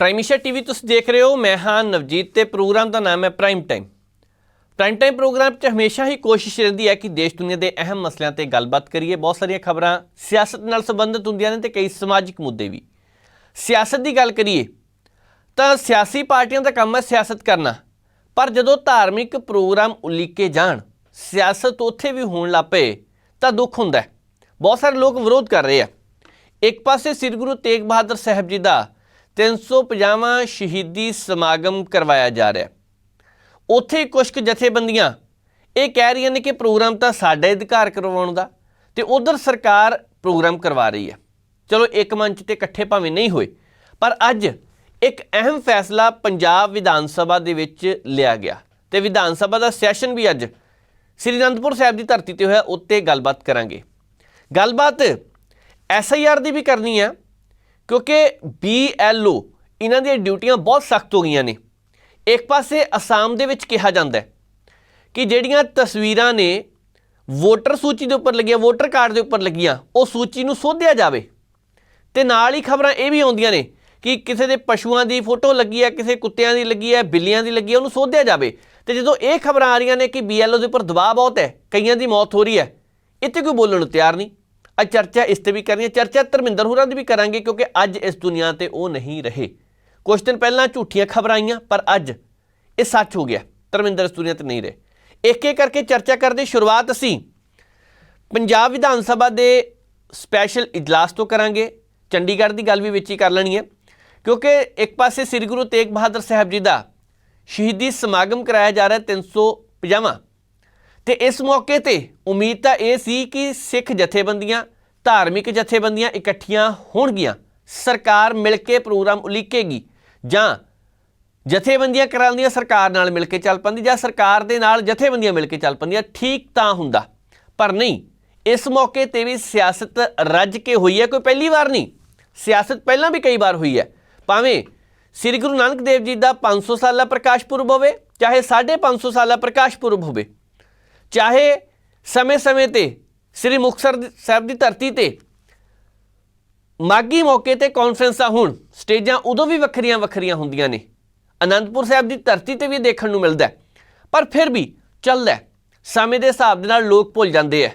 ਪ੍ਰਾਈਮੀਸ਼ਾ TV ਤੁਸੀਂ ਦੇਖ ਰਹੇ ਹੋ, ਮੈਂ ਹਾਂ ਨਵਜੀਤ ਤੇ ਪ੍ਰੋਗਰਾਮ ਦਾ ਨਾਮ ਹੈ prime time prime time program 'ਚ ਹਮੇਸ਼ਾ ਹੀ ਕੋਸ਼ਿਸ਼ ਰਹਿੰਦੀ ਹੈ ਕਿ ਦੇਸ਼ ਦੁਨੀਆ ਦੇ ਅਹਿਮ ਮਸਲਿਆਂ ਤੇ ਗੱਲਬਾਤ ਕਰੀਏ। ਬਹੁਤ ਸਾਰੀਆਂ ਖਬਰਾਂ ਸਿਆਸਤ ਨਾਲ ਸੰਬੰਧਿਤ ਹੁੰਦੀਆਂ ਨੇ ਤੇ ਕਈ ਸਮਾਜਿਕ ਮੁੱਦੇ ਵੀ। ਸਿਆਸਤ ਦੀ ਗੱਲ ਕਰੀਏ, ਤਾਂ ਸਿਆਸੀ ਪਾਰਟੀਆਂ ਦਾ ਕੰਮ ਹੈ ਸਿਆਸਤ ਕਰਨਾ। ਪਰ ਜਦੋਂ ਧਾਰਮਿਕ ਪ੍ਰੋਗਰਾਮ ਉਲੀਕੇ ਜਾਣ, ਸਿਆਸਤ ਉੱਥੇ ਵੀ ਹੋਣ ਲੱਪੇ ਤਾਂ ਦੁੱਖ ਹੁੰਦਾ ਬਹੁਤ ਸਾਰੇ ਲੋਕ ਵਿਰੋਧ ਕਰ ਰਹੇ ਆ। ਇੱਕ ਪਾਸੇ ਸ੍ਰੀ ਗੁਰੂ ਤੇਗ ਬਹਾਦਰ ਸਾਹਿਬ ਜੀ ਦਾ 350ਵਾਂ ਸ਼ਹੀਦੀ ਸਮਾਗਮ ਕਰਵਾਇਆ ਜਾ ਰਿਹਾ ਉੱਥੇ ਕੁਝ ਕੁ ਜਥੇਬੰਦੀਆਂ ਇਹ ਕਹਿ ਰਹੀਆਂ ਨੇ ਕਿ ਪ੍ਰੋਗਰਾਮ ਤਾਂ ਸਾਡਾ ਅਧਿਕਾਰ ਕਰਵਾਉਣ ਦਾ ਤੇ ਉਧਰ ਸਰਕਾਰ ਪ੍ਰੋਗਰਾਮ ਕਰਵਾ ਰਹੀ ਹੈ। ਚਲੋ ਇੱਕ ਮੰਚ ਤੇ ਇਕੱਠੇ ਭਾਵੇਂ ਨਹੀਂ ਹੋਏ, ਪਰ ਅੱਜ ਇੱਕ ਅਹਿਮ ਫੈਸਲਾ ਪੰਜਾਬ ਵਿਧਾਨ ਸਭਾ ਦੇ ਵਿੱਚ ਲਿਆ ਗਿਆ ਤੇ ਵਿਧਾਨ ਸਭਾ ਦਾ ਸੈਸ਼ਨ ਵੀ ਅੱਜ ਸ੍ਰੀ ਅਨੰਦਪੁਰ ਸਾਹਿਬ ਦੀ ਧਰਤੀ ਤੇ ਹੋਇਆ, ਉੱਤੇ ਗੱਲਬਾਤ ਕਰਾਂਗੇ। ਗੱਲਬਾਤ ਐਸਆਈਆਰ ਦੀ ਵੀ ਕਰਨੀ ਹੈ ਕਿਉਂਕਿ ਬੀਐਲਓ ਇਹਨਾਂ ਦੀਆਂ ਡਿਊਟੀਆਂ ਬਹੁਤ ਸਖਤ ਹੋ ਗਈਆਂ ਨੇ। ਇੱਕ ਪਾਸੇ ਅਸਾਮ ਦੇ ਵਿੱਚ ਕਿਹਾ ਜਾਂਦਾ ਹੈ ਕਿ ਜਿਹੜੀਆਂ ਤਸਵੀਰਾਂ ਨੇ ਵੋਟਰ ਸੂਚੀ ਦੇ ਉੱਪਰ ਲੱਗੀਆਂ, ਵੋਟਰ ਕਾਰਡ ਦੇ ਉੱਪਰ ਲੱਗੀਆਂ, ਉਹ ਸੂਚੀ ਨੂੰ ਸੋਧਿਆ ਜਾਵੇ। ਤੇ ਨਾਲ ਹੀ ਖਬਰਾਂ ਇਹ ਵੀ ਆਉਂਦੀਆਂ ਨੇ ਕਿ ਕਿਸੇ ਦੇ ਪਸ਼ੂਆਂ ਦੀ ਫੋਟੋ ਲੱਗੀ ਹੈ, ਕਿਸੇ ਕੁੱਤਿਆਂ ਦੀ ਲੱਗੀ ਹੈ, ਬਿੱਲੀਆਂ ਦੀ ਲੱਗੀ ਹੈ, ਉਹਨੂੰ ਸੋਧਿਆ ਜਾਵੇ। ਤੇ ਜਦੋਂ ਇਹ ਖਬਰਾਂ ਆ ਰਹੀਆਂ ਨੇ ਕਿ ਬੀਐਲਓ ਦੇ ਉੱਪਰ ਦਬਾਅ ਬਹੁਤ ਹੈ, ਕਈਆਂ ਦੀ ਮੌਤ ਹੋ ਰਹੀ ਹੈ, ਇੱਥੇ ਕੋਈ ਬੋਲਣ ਨੂੰ ਤਿਆਰ ਨਹੀਂ। ਅੱਜ ਚਰਚਾ ਇਸ ਤੇ ਵੀ ਕਰਨੀ ਹੈ। ਚਰਚਾ ਧਰਮਿੰਦਰ ਹੋਰਾਂ ਦੀ ਵੀ ਕਰਾਂਗੇ ਕਿਉਂਕਿ ਅੱਜ ਇਸ ਦੁਨੀਆ ਤੇ ਉਹ ਨਹੀਂ ਰਹੇ। ਕੁਝ ਦਿਨ ਪਹਿਲਾਂ ਝੂਠੀਆਂ ਖਬਰਾਂ ਆਈਆਂ, ਪਰ ਅੱਜ ਇਹ ਸੱਚ ਹੋ ਗਿਆ। ਧਰਮਿੰਦਰ ਇਸ ਦੁਨੀਆ ਤੇ ਨਹੀਂ ਰਹੇ। ਇੱਕ ਇੱਕ ਕਰਕੇ ਚਰਚਾ ਕਰਦੇ, ਸ਼ੁਰੂਆਤ ਅਸੀਂ ਪੰਜਾਬ ਵਿਧਾਨ ਸਭਾ ਦੇ ਸਪੈਸ਼ਲ ਇਜਲਾਸ ਤੋਂ ਕਰਾਂਗੇ। ਚੰਡੀਗੜ੍ਹ ਦੀ ਗੱਲ ਵੀ ਵਿੱਚ ਹੀ ਕਰ ਲੈਣੀ ਹੈ। ਕਿਉਂਕਿ ਇੱਕ ਪਾਸੇ ਸ੍ਰੀ ਗੁਰੂ ਤੇਗ ਬਹਾਦਰ ਸਾਹਿਬ ਜੀ ਦਾ ਸ਼ਹੀਦੀ ਸਮਾਗਮ ਕਰਾਇਆ ਜਾ ਰਿਹਾ 350ਵਾਂ ਤੇ ਇਸ ਮੌਕੇ ਤੇ ਉਮੀਦ ਤਾਂ ਇਹ ਸੀ ਕਿ ਸਿੱਖ ਜਥੇਬੰਦੀਆਂ, ਧਾਰਮਿਕ ਜਥੇਬੰਦੀਆਂ ਇਕੱਠੀਆਂ ਹੋਣਗੀਆਂ। ਸਰਕਾਰ ਮਿਲ ਕੇ ਪ੍ਰੋਗਰਾਮ ਉਲੀਕੇਗੀ ਜਾਂ ਜਥੇਬੰਦੀਆਂ ਕਰਾਉਂਦੀਆਂ ਸਰਕਾਰ ਨਾਲ ਮਿਲ ਕੇ ਚੱਲ ਪੰਦੀ ਜਾਂ ਸਰਕਾਰ ਦੇ ਨਾਲ ਜਥੇਬੰਦੀਆਂ ਮਿਲ ਕੇ ਚੱਲ ਪੰਦੀਆਂ, ਠੀਕ ਤਾਂ ਹੁੰਦਾ। ਪਰ ਨਹੀਂ, ਇਸ ਮੌਕੇ ਤੇ ਵੀ ਸਿਆਸਤ ਰੱਜ ਕੇ ਹੋਈ ਹੈ, ਕੋਈ ਪਹਿਲੀ ਵਾਰ ਨਹੀਂ। ਸਿਆਸਤ ਪਹਿਲਾਂ ਵੀ ਕਈ ਵਾਰ ਹੋਈ ਹੈ। ਭਾਵੇਂ ਸ੍ਰੀ ਗੁਰੂ ਨਾਨਕ ਦੇਵ ਜੀ ਦਾ 500 ਸਾਲਾ ਪ੍ਰਕਾਸ਼ ਪੁਰਬ ਹੋਵੇ, ਚਾਹੇ 550 ਸਾਲਾ ਪ੍ਰਕਾਸ਼ ਪੁਰਬ ਹੋਵੇ ਚਾਹੇ ਸਮੇਂ-ਸਮੇਂ ਤੇ, ਸ੍ਰੀ ਮੁਕਤਸਰ ਸਾਹਿਬ ਦੀ ਧਰਤੀ ਤੇ ਮਾਗੀ ਮੌਕੇ ਤੇ ਕਾਨਫਰੰਸਾਂ ਹੋਣ, ਸਟੇਜਾਂ ਉਦੋਂ ਵੀ ਵੱਖਰੀਆਂ ਵੱਖਰੀਆਂ ਹੁੰਦੀਆਂ ਨੇ। ਅਨੰਦਪੁਰ ਸਾਹਿਬ ਦੀ ਧਰਤੀ ਤੇ ਵੀ ਦੇਖਣ ਨੂੰ ਮਿਲਦਾ ਪਰ ਫਿਰ ਵੀ ਚੱਲਦਾ ਸਮੇਂ ਦੇ ਹਿਸਾਬ ਦੇ ਨਾਲ ਲੋਕ ਭੁੱਲ ਜਾਂਦੇ ਆ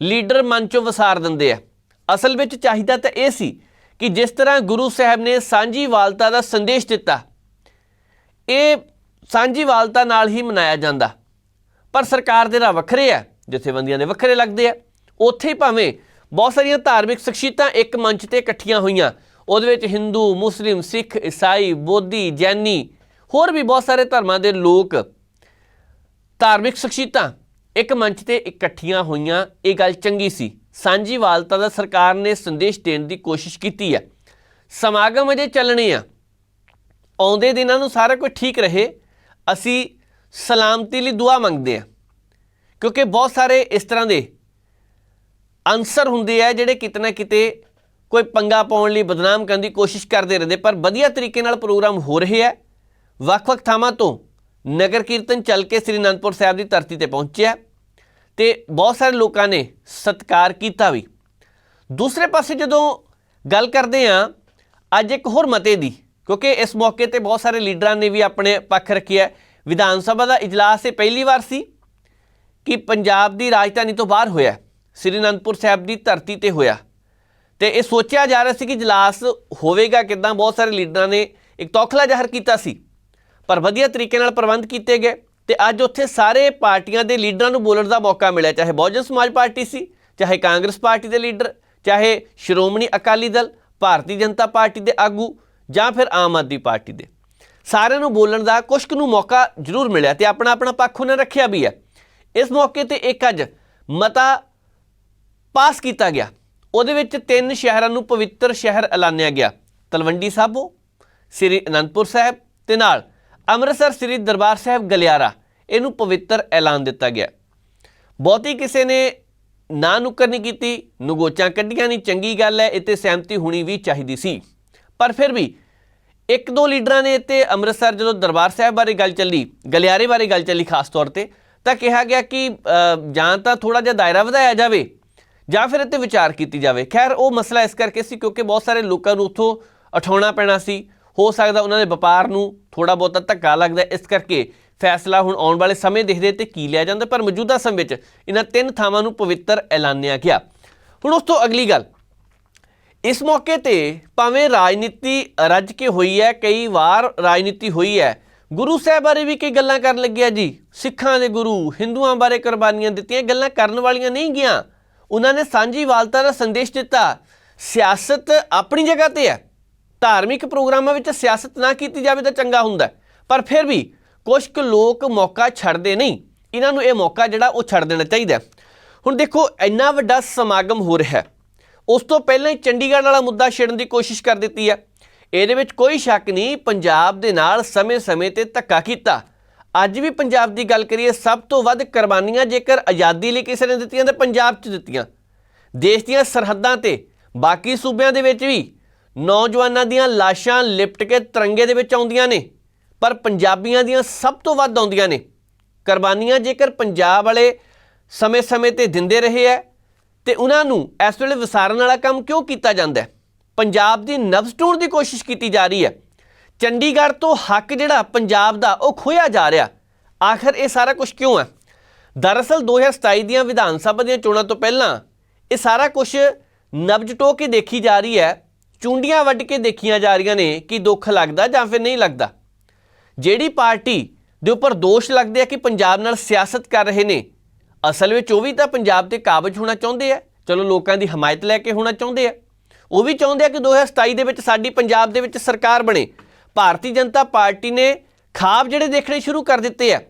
ਲੀਡਰ ਮਨ ਚੋਂ ਵਸਾਰ ਦਿੰਦੇ ਆ ਅਸਲ ਵਿੱਚ ਚਾਹੀਦਾ ਤਾਂ ਇਹ ਸੀ ਕਿ ਜਿਸ ਤਰ੍ਹਾਂ ਗੁਰੂ ਸਾਹਿਬ ਨੇ ਸਾਂਝੀ ਵਾਲਤਾ ਦਾ ਸੰਦੇਸ਼ ਦਿੱਤਾ, ਇਹ ਸਾਂਝੀ ਵਾਲਤਾ ਨਾਲ ਹੀ ਮਨਾਇਆ ਜਾਂਦਾ। ਪਰ ਸਰਕਾਰ ਦੇ ਰਾਹ ਵੱਖਰੇ ਆ, ਜਥੇਬੰਦੀਆਂ ਦੇ ਵੱਖਰੇ ਲੱਗਦੇ ਆ। ਉੱਥੇ ਭਾਵੇਂ ਬਹੁਤ ਸਾਰੀਆਂ ਧਾਰਮਿਕ ਸ਼ਖਸੀਅਤਾਂ ਇੱਕ ਮੰਚ ਤੇ ਇਕੱਠੀਆਂ ਹੋਈਆਂ, ਉਹਦੇ ਵਿੱਚ ਹਿੰਦੂ ਮੁਸਲਿਮ ਸਿੱਖ ਈਸਾਈ ਬੋਧੀ ਜੈਨੀ ਹੋਰ ਵੀ ਬਹੁਤ ਸਾਰੇ ਧਰਮਾਂ ਦੇ ਲੋਕ ਧਾਰਮਿਕ ਸ਼ਖਸੀਅਤਾਂ ਇੱਕ ਮੰਚ ਤੇ ਇਕੱਠੀਆਂ ਹੋਈਆਂ, ਇਹ ਗੱਲ ਚੰਗੀ ਸੀ। ਸਾਂਝੀ ਵਾਲਤਾ ਦਾ ਸਰਕਾਰ ਨੇ ਸੰਦੇਸ਼ ਦੇਣ ਦੀ ਕੋਸ਼ਿਸ਼ ਕੀਤੀ ਹੈ ਸਮਾਗਮ ਅਜੇ ਚੱਲਣੇ ਆ। ਆਉਂਦੇ ਦਿਨਾਂ ਨੂੰ ਸਾਰਾ ਕੁਝ ਠੀਕ ਰਹੇ। ਅਸੀਂ ਸਲਾਮਤੀ ਲਈ ਦੁਆ ਮੰਗਦੇ ਹਾਂ ਕਿਉਂਕਿ ਬਹੁਤ ਸਾਰੇ ਇਸ ਤਰ੍ਹਾਂ ਦੇ ਅਨਸਰ ਹੁੰਦੇ ਆ ਜਿਹੜੇ ਕਿਤੇ ਨਾ ਕਿਤੇ ਕੋਈ ਪੰਗਾ ਪਾਉਣ ਲਈ ਬਦਨਾਮ ਕਰਨ ਦੀ ਕੋਸ਼ਿਸ਼ ਕਰਦੇ ਰਹਿੰਦੇ, ਪਰ ਵਧੀਆ ਤਰੀਕੇ ਨਾਲ ਪ੍ਰੋਗਰਾਮ ਹੋ ਰਹੇ ਆ। ਵੱਖ-ਵੱਖ ਥਾਵਾਂ ਤੋਂ ਨਗਰ ਕੀਰਤਨ ਚੱਲ ਕੇ ਸ੍ਰੀ ਅਨੰਦਪੁਰ ਸਾਹਿਬ ਦੀ ਧਰਤੀ ਤੇ ਪਹੁੰਚਿਆ ਤੇ ਬਹੁਤ ਸਾਰੇ ਲੋਕਾਂ ਨੇ ਸਤਿਕਾਰ ਕੀਤਾ ਵੀ। ਦੂਸਰੇ ਪਾਸੇ ਜਦੋਂ ਗੱਲ ਕਰਦੇ ਆ ਅੱਜ ਇੱਕ ਹੋਰ ਮਤੇ ਦੀ, ਕਿਉਂਕਿ ਇਸ ਮੌਕੇ ਤੇ ਬਹੁਤ ਸਾਰੇ ਲੀਡਰਾਂ ਨੇ ਵੀ ਆਪਣੇ ਪੱਖ ਰੱਖਿਆ ਵਿਧਾਨ ਸਭਾ ਦਾ ਇਜਲਾਸ ਇਹ ਪਹਿਲੀ ਵਾਰ ਸੀ ਕਿ ਪੰਜਾਬ ਦੀ ਰਾਜਧਾਨੀ ਤੋਂ ਬਾਹਰ ਹੋਇਆ ਸ੍ਰੀ ਅਨੰਦਪੁਰ ਸਾਹਿਬ ਦੀ ਧਰਤੀ ਤੇ ਹੋਇਆ। ਤੇ ਇਹ ਸੋਚਿਆ ਜਾ ਰਿਹਾ ਸੀ ਕਿ ਇਜਲਾਸ ਹੋਵੇਗਾ ਕਿਦਾਂ, ਬਹੁਤ ਸਾਰੇ ਲੀਡਰਾਂ ਨੇ ਇੱਕ ਤੌਖਲਾ ਜ਼ਾਹਰ ਕੀਤਾ ਸੀ। ਪਰ ਵਧੀਆ ਤਰੀਕੇ ਨਾਲ ਪ੍ਰਬੰਧ ਕੀਤੇ ਗਏ ਤੇ ਅੱਜ ਉੱਥੇ ਸਾਰੇ ਪਾਰਟੀਆਂ ਦੇ ਲੀਡਰਾਂ ਨੂੰ ਬੋਲਣ ਦਾ ਮੌਕਾ ਮਿਲਿਆ। ਚਾਹੇ ਬਹੁਜਨ ਸਮਾਜ ਪਾਰਟੀ ਸੀ, ਚਾਹੇ ਕਾਂਗਰਸ ਪਾਰਟੀ ਦੇ ਲੀਡਰ, ਚਾਹੇ ਸ਼੍ਰੋਮਣੀ ਅਕਾਲੀ ਦਲ, ਭਾਰਤੀ ਜਨਤਾ ਪਾਰਟੀ ਦੇ ਆਗੂ ਜਾਂ ਫਿਰ ਆਮ ਆਦਮੀ ਪਾਰਟੀ ਦੇ। ਸਾਰਿਆਂ ਨੂੰ ਬੋਲਣ ਦਾ ਕੁਛ ਨੂੰ ਮੌਕਾ ਜ਼ਰੂਰ ਮਿਲਿਆ ਤੇ ਆਪਣਾ ਆਪਣਾ ਪੱਖ ਉਹਨਾਂ ਰੱਖਿਆ ਵੀ ਹੈ। ਇਸ ਮੌਕੇ ਤੇ ਇੱਕ ਅੱਜ ਮਤਾ ਪਾਸ ਕੀਤਾ ਗਿਆ। ਉਹਦੇ ਵਿੱਚ ਤਿੰਨ ਸ਼ਹਿਰਾਂ ਨੂੰ ਪਵਿੱਤਰ ਸ਼ਹਿਰ ਐਲਾਨਿਆ ਗਿਆ। ਤਲਵੰਡੀ ਸਾਬੋ, ਸ੍ਰੀ ਅਨੰਦਪੁਰ ਸਾਹਿਬ ਤੇ ਨਾਲ ਅੰਮ੍ਰਿਤਸਰ ਸ੍ਰੀ ਦਰਬਾਰ ਸਾਹਿਬ ਗਲਿਆਰਾ, ਇਹਨੂੰ ਪਵਿੱਤਰ ਐਲਾਨ ਦਿੱਤਾ ਗਿਆ। ਬਹੁਤੀ ਕਿਸੇ ਨੇ ਨਾ ਨੁੱਕਰ ਨਹੀਂ ਕੀਤੀ, ਨਗੋਚਾਂ ਕੱਢੀਆਂ ਨਹੀਂ ਚੰਗੀ ਗੱਲ ਹੈ, ਇੱਥੇ ਸਹਿਮਤੀ ਹੋਣੀ ਵੀ ਚਾਹੀਦੀ ਸੀ। ਪਰ ਫਿਰ ਵੀ ਇੱਕ ਦੋ ਲੀਡਰਾਂ ਨੇ ਇੱਥੇ ਅੰਮ੍ਰਿਤਸਰ ਜਦੋਂ ਦਰਬਾਰ ਸਾਹਿਬ ਬਾਰੇ ਗੱਲ ਚੱਲੀ, ਗਲਿਆਰੇ ਬਾਰੇ ਗੱਲ ਚੱਲੀ ਖਾਸ ਤੌਰ ਤੇ, ਤਾਂ ਕਿਹਾ ਗਿਆ ਕਿ ਜਾਂ ਤਾਂ ਥੋੜਾ ਜਿਹਾ ਦਾਇਰਾ ਵਧਾਇਆ ਜਾਵੇ ਜਾਂ ਫਿਰ ਇੱਥੇ ਵਿਚਾਰ ਕੀਤੀ ਜਾਵੇ। ਖੈਰ, ਉਹ ਮਸਲਾ ਇਸ ਕਰਕੇ ਸੀ ਕਿਉਂਕਿ ਬਹੁਤ ਸਾਰੇ ਲੋਕਾਂ ਨੂੰ ਉੱਥੋਂ ਉਠਾਉਣਾ ਪੈਣਾ ਸੀ। ਹੋ ਸਕਦਾ ਉਹਨਾਂ ਦੇ ਵਪਾਰ ਨੂੰ ਥੋੜਾ ਬਹੁਤਾ ਧੱਕਾ ਲੱਗਦਾ ਇਸ ਕਰਕੇ ਫੈਸਲਾ ਹੁਣ ਆਉਣ ਵਾਲੇ ਸਮੇਂ ਦੇਖਦੇ ਤੇ ਕੀ ਲਿਆ ਜਾਂਦਾ, ਪਰ ਮੌਜੂਦਾ ਸਮੇਂ 'ਚ ਇਹਨਾਂ ਤਿੰਨ ਥਾਵਾਂ ਨੂੰ ਪਵਿੱਤਰ ਐਲਾਨਿਆ ਗਿਆ। ਹੁਣ ਉਸ ਤੋਂ ਅਗਲੀ ਗੱਲ। ਇਸ ਮੌਕੇ ਤੇ ਭਾਵੇਂ ਰਾਜਨੀਤੀ ਰੱਜ ਕੇ ਹੋਈ ਹੈ, ਕਈ ਵਾਰ ਰਾਜਨੀਤੀ ਹੋਈ ਹੈ। ਗੁਰੂ ਸਾਹਿਬ ਬਾਰੇ ਵੀ ਕਈ ਗੱਲਾਂ ਕਰਨ ਲੱਗਿਆ ਜੀ। ਸਿੱਖਾਂ ਦੇ ਗੁਰੂ, ਹਿੰਦੂਆਂ ਬਾਰੇ ਕੁਰਬਾਨੀਆਂ ਦਿੱਤੀਆਂ ਗੱਲਾਂ ਕਰਨ ਵਾਲੀਆਂ ਨਹੀਂ ਗਿਆ ਉਹਨਾਂ ਨੇ ਸਾਂਝੀ ਵਾਲਤਾ ਦਾ ਸੰਦੇਸ਼ ਦਿੱਤਾ। ਸਿਆਸਤ ਆਪਣੀ ਜਗ੍ਹਾ ਤੇ ਹੈ। ਧਾਰਮਿਕ ਪ੍ਰੋਗਰਾਮਾਂ ਵਿੱਚ ਸਿਆਸਤ ਨਾ ਕੀਤੀ ਜਾਵੇ ਤਾਂ ਚੰਗਾ ਹੁੰਦਾ ਪਰ ਫਿਰ ਵੀ ਕੁਝ ਕੁ ਲੋਕ ਮੌਕਾ ਛੱਡਦੇ ਨਹੀਂ। ਇਹਨਾਂ ਨੂੰ ਇਹ ਮੌਕਾ ਜਿਹੜਾ ਉਹ ਛੱਡ ਦੇਣਾ ਚਾਹੀਦਾ ਹੁਣ ਦੇਖੋ, ਇੰਨਾ ਵੱਡਾ ਸਮਾਗਮ ਹੋ ਰਿਹਾ ਹੈ। ਉਸ ਤੋਂ ਪਹਿਲਾਂ ਹੀ ਚੰਡੀਗੜ੍ਹ ਵਾਲਾ ਮੁੱਦਾ ਛੇੜਨ ਦੀ ਕੋਸ਼ਿਸ਼ ਕਰ ਦਿੱਤੀ ਹੈ। ਇਹਦੇ ਵਿੱਚ ਕੋਈ ਸ਼ੱਕ ਨਹੀਂ, ਪੰਜਾਬ ਦੇ ਨਾਲ ਸਮੇਂ-ਸਮੇਂ ਤੇ ਧੱਕਾ ਕੀਤਾ। ਅੱਜ ਵੀ ਪੰਜਾਬ ਦੀ ਗੱਲ ਕਰੀਏ, ਸਭ ਤੋਂ ਵੱਧ ਕੁਰਬਾਨੀਆਂ ਜੇਕਰ ਆਜ਼ਾਦੀ ਲਈ ਕਿਸੇ ਨੇ ਦਿੱਤੀਆਂ, ਤਾਂ ਪੰਜਾਬ 'ਚ ਦਿੱਤੀਆਂ। ਦੇਸ਼ ਦੀਆਂ ਸਰਹੱਦਾਂ ਤੇ, ਬਾਕੀ ਸੂਬਿਆਂ ਦੇ ਵਿੱਚ ਵੀ ਨੌਜਵਾਨਾਂ ਦੀਆਂ ਲਾਸ਼ਾਂ ਲਿਪਟ ਕੇ ਤਿਰੰਗੇ ਦੇ ਵਿੱਚ ਆਉਂਦੀਆਂ ਨੇ, ਪਰ ਪੰਜਾਬੀਆਂ ਦੀਆਂ ਸਭ ਤੋਂ ਵੱਧ ਆਉਂਦੀਆਂ ਨੇ। ਕੁਰਬਾਨੀਆਂ ਜੇਕਰ ਪੰਜਾਬ ਵਾਲੇ ਸਮੇਂ-ਸਮੇਂ ਤੇ ਦਿੰਦੇ ਰਹੇ ਹੈ ਤੇ ਉਹਨਾਂ ਨੂੰ ਇਸ ਵੇਲੇ ਵਿਸਾਰਨ ਵਾਲਾ ਕੰਮ ਕਿਉਂ ਕੀਤਾ ਜਾਂਦਾ ਹੈ? ਪੰਜਾਬ ਦੀ ਨਬਜ਼ ਟੂਣ ਦੀ ਕੋਸ਼ਿਸ਼ ਕੀਤੀ ਜਾ ਰਹੀ ਹੈ। ਚੰਡੀਗੜ੍ਹ ਤੋਂ ਹੱਕ ਜਿਹੜਾ ਪੰਜਾਬ ਦਾ ਉਹ ਖੋਇਆ ਜਾ ਰਿਹਾ। ਆਖਰ ਇਹ ਸਾਰਾ ਕੁਝ ਕਿਉਂ ਹੈ? ਦਰਅਸਲ 2027 ਦੀਆਂ ਵਿਧਾਨ ਸਭਾ ਦੀਆਂ ਚੋਣਾਂ ਤੋਂ ਪਹਿਲਾਂ ਇਹ ਸਾਰਾ ਕੁਝ ਨਬਜ਼ ਟੋ ਕੇ ਦੇਖੀ ਜਾ ਰਹੀ ਹੈ। ਚੁੰਡੀਆਂ ਵੱਢ ਕੇ ਦੇਖੀਆਂ ਜਾ ਰਹੀਆਂ ਨੇ ਕਿ ਦੁੱਖ ਲੱਗਦਾ ਜਾਂ ਫਿਰ ਨਹੀਂ ਲੱਗਦਾ। ਜਿਹੜੀ ਪਾਰਟੀ ਦੇ ਉੱਪਰ ਦੋਸ਼ ਲੱਗਦੇ ਆ ਕਿ ਪੰਜਾਬ ਨਾਲ ਸਿਆਸਤ ਕਰ ਰਹੇ ਨੇ ਅਸਲ ਵਿੱਚ ਉਹ ਵੀ ਤਾਂ ਪੰਜਾਬ ਤੇ ਕਾਬਜ ਹੋਣਾ ਚਾਹੁੰਦੇ ਆ। ਚਲੋ ਲੋਕਾਂ ਦੀ ਹਮਾਇਤ ਲੈ ਕੇ ਹੋਣਾ ਚਾਹੁੰਦੇ ਆ। ਉਹ ਵੀ ਚਾਹੁੰਦੇ ਆ ਕਿ 2027 ਦੇ ਵਿੱਚ ਸਾਡੀ ਪੰਜਾਬ ਦੇ ਵਿੱਚ ਸਰਕਾਰ ਬਣੇ। ਭਾਰਤੀ ਜਨਤਾ ਪਾਰਟੀ ਨੇ ਖਾਬ ਜਿਹੜੇ ਦੇਖਣੇ ਸ਼ੁਰੂ ਕਰ ਦਿੱਤੇ ਆ।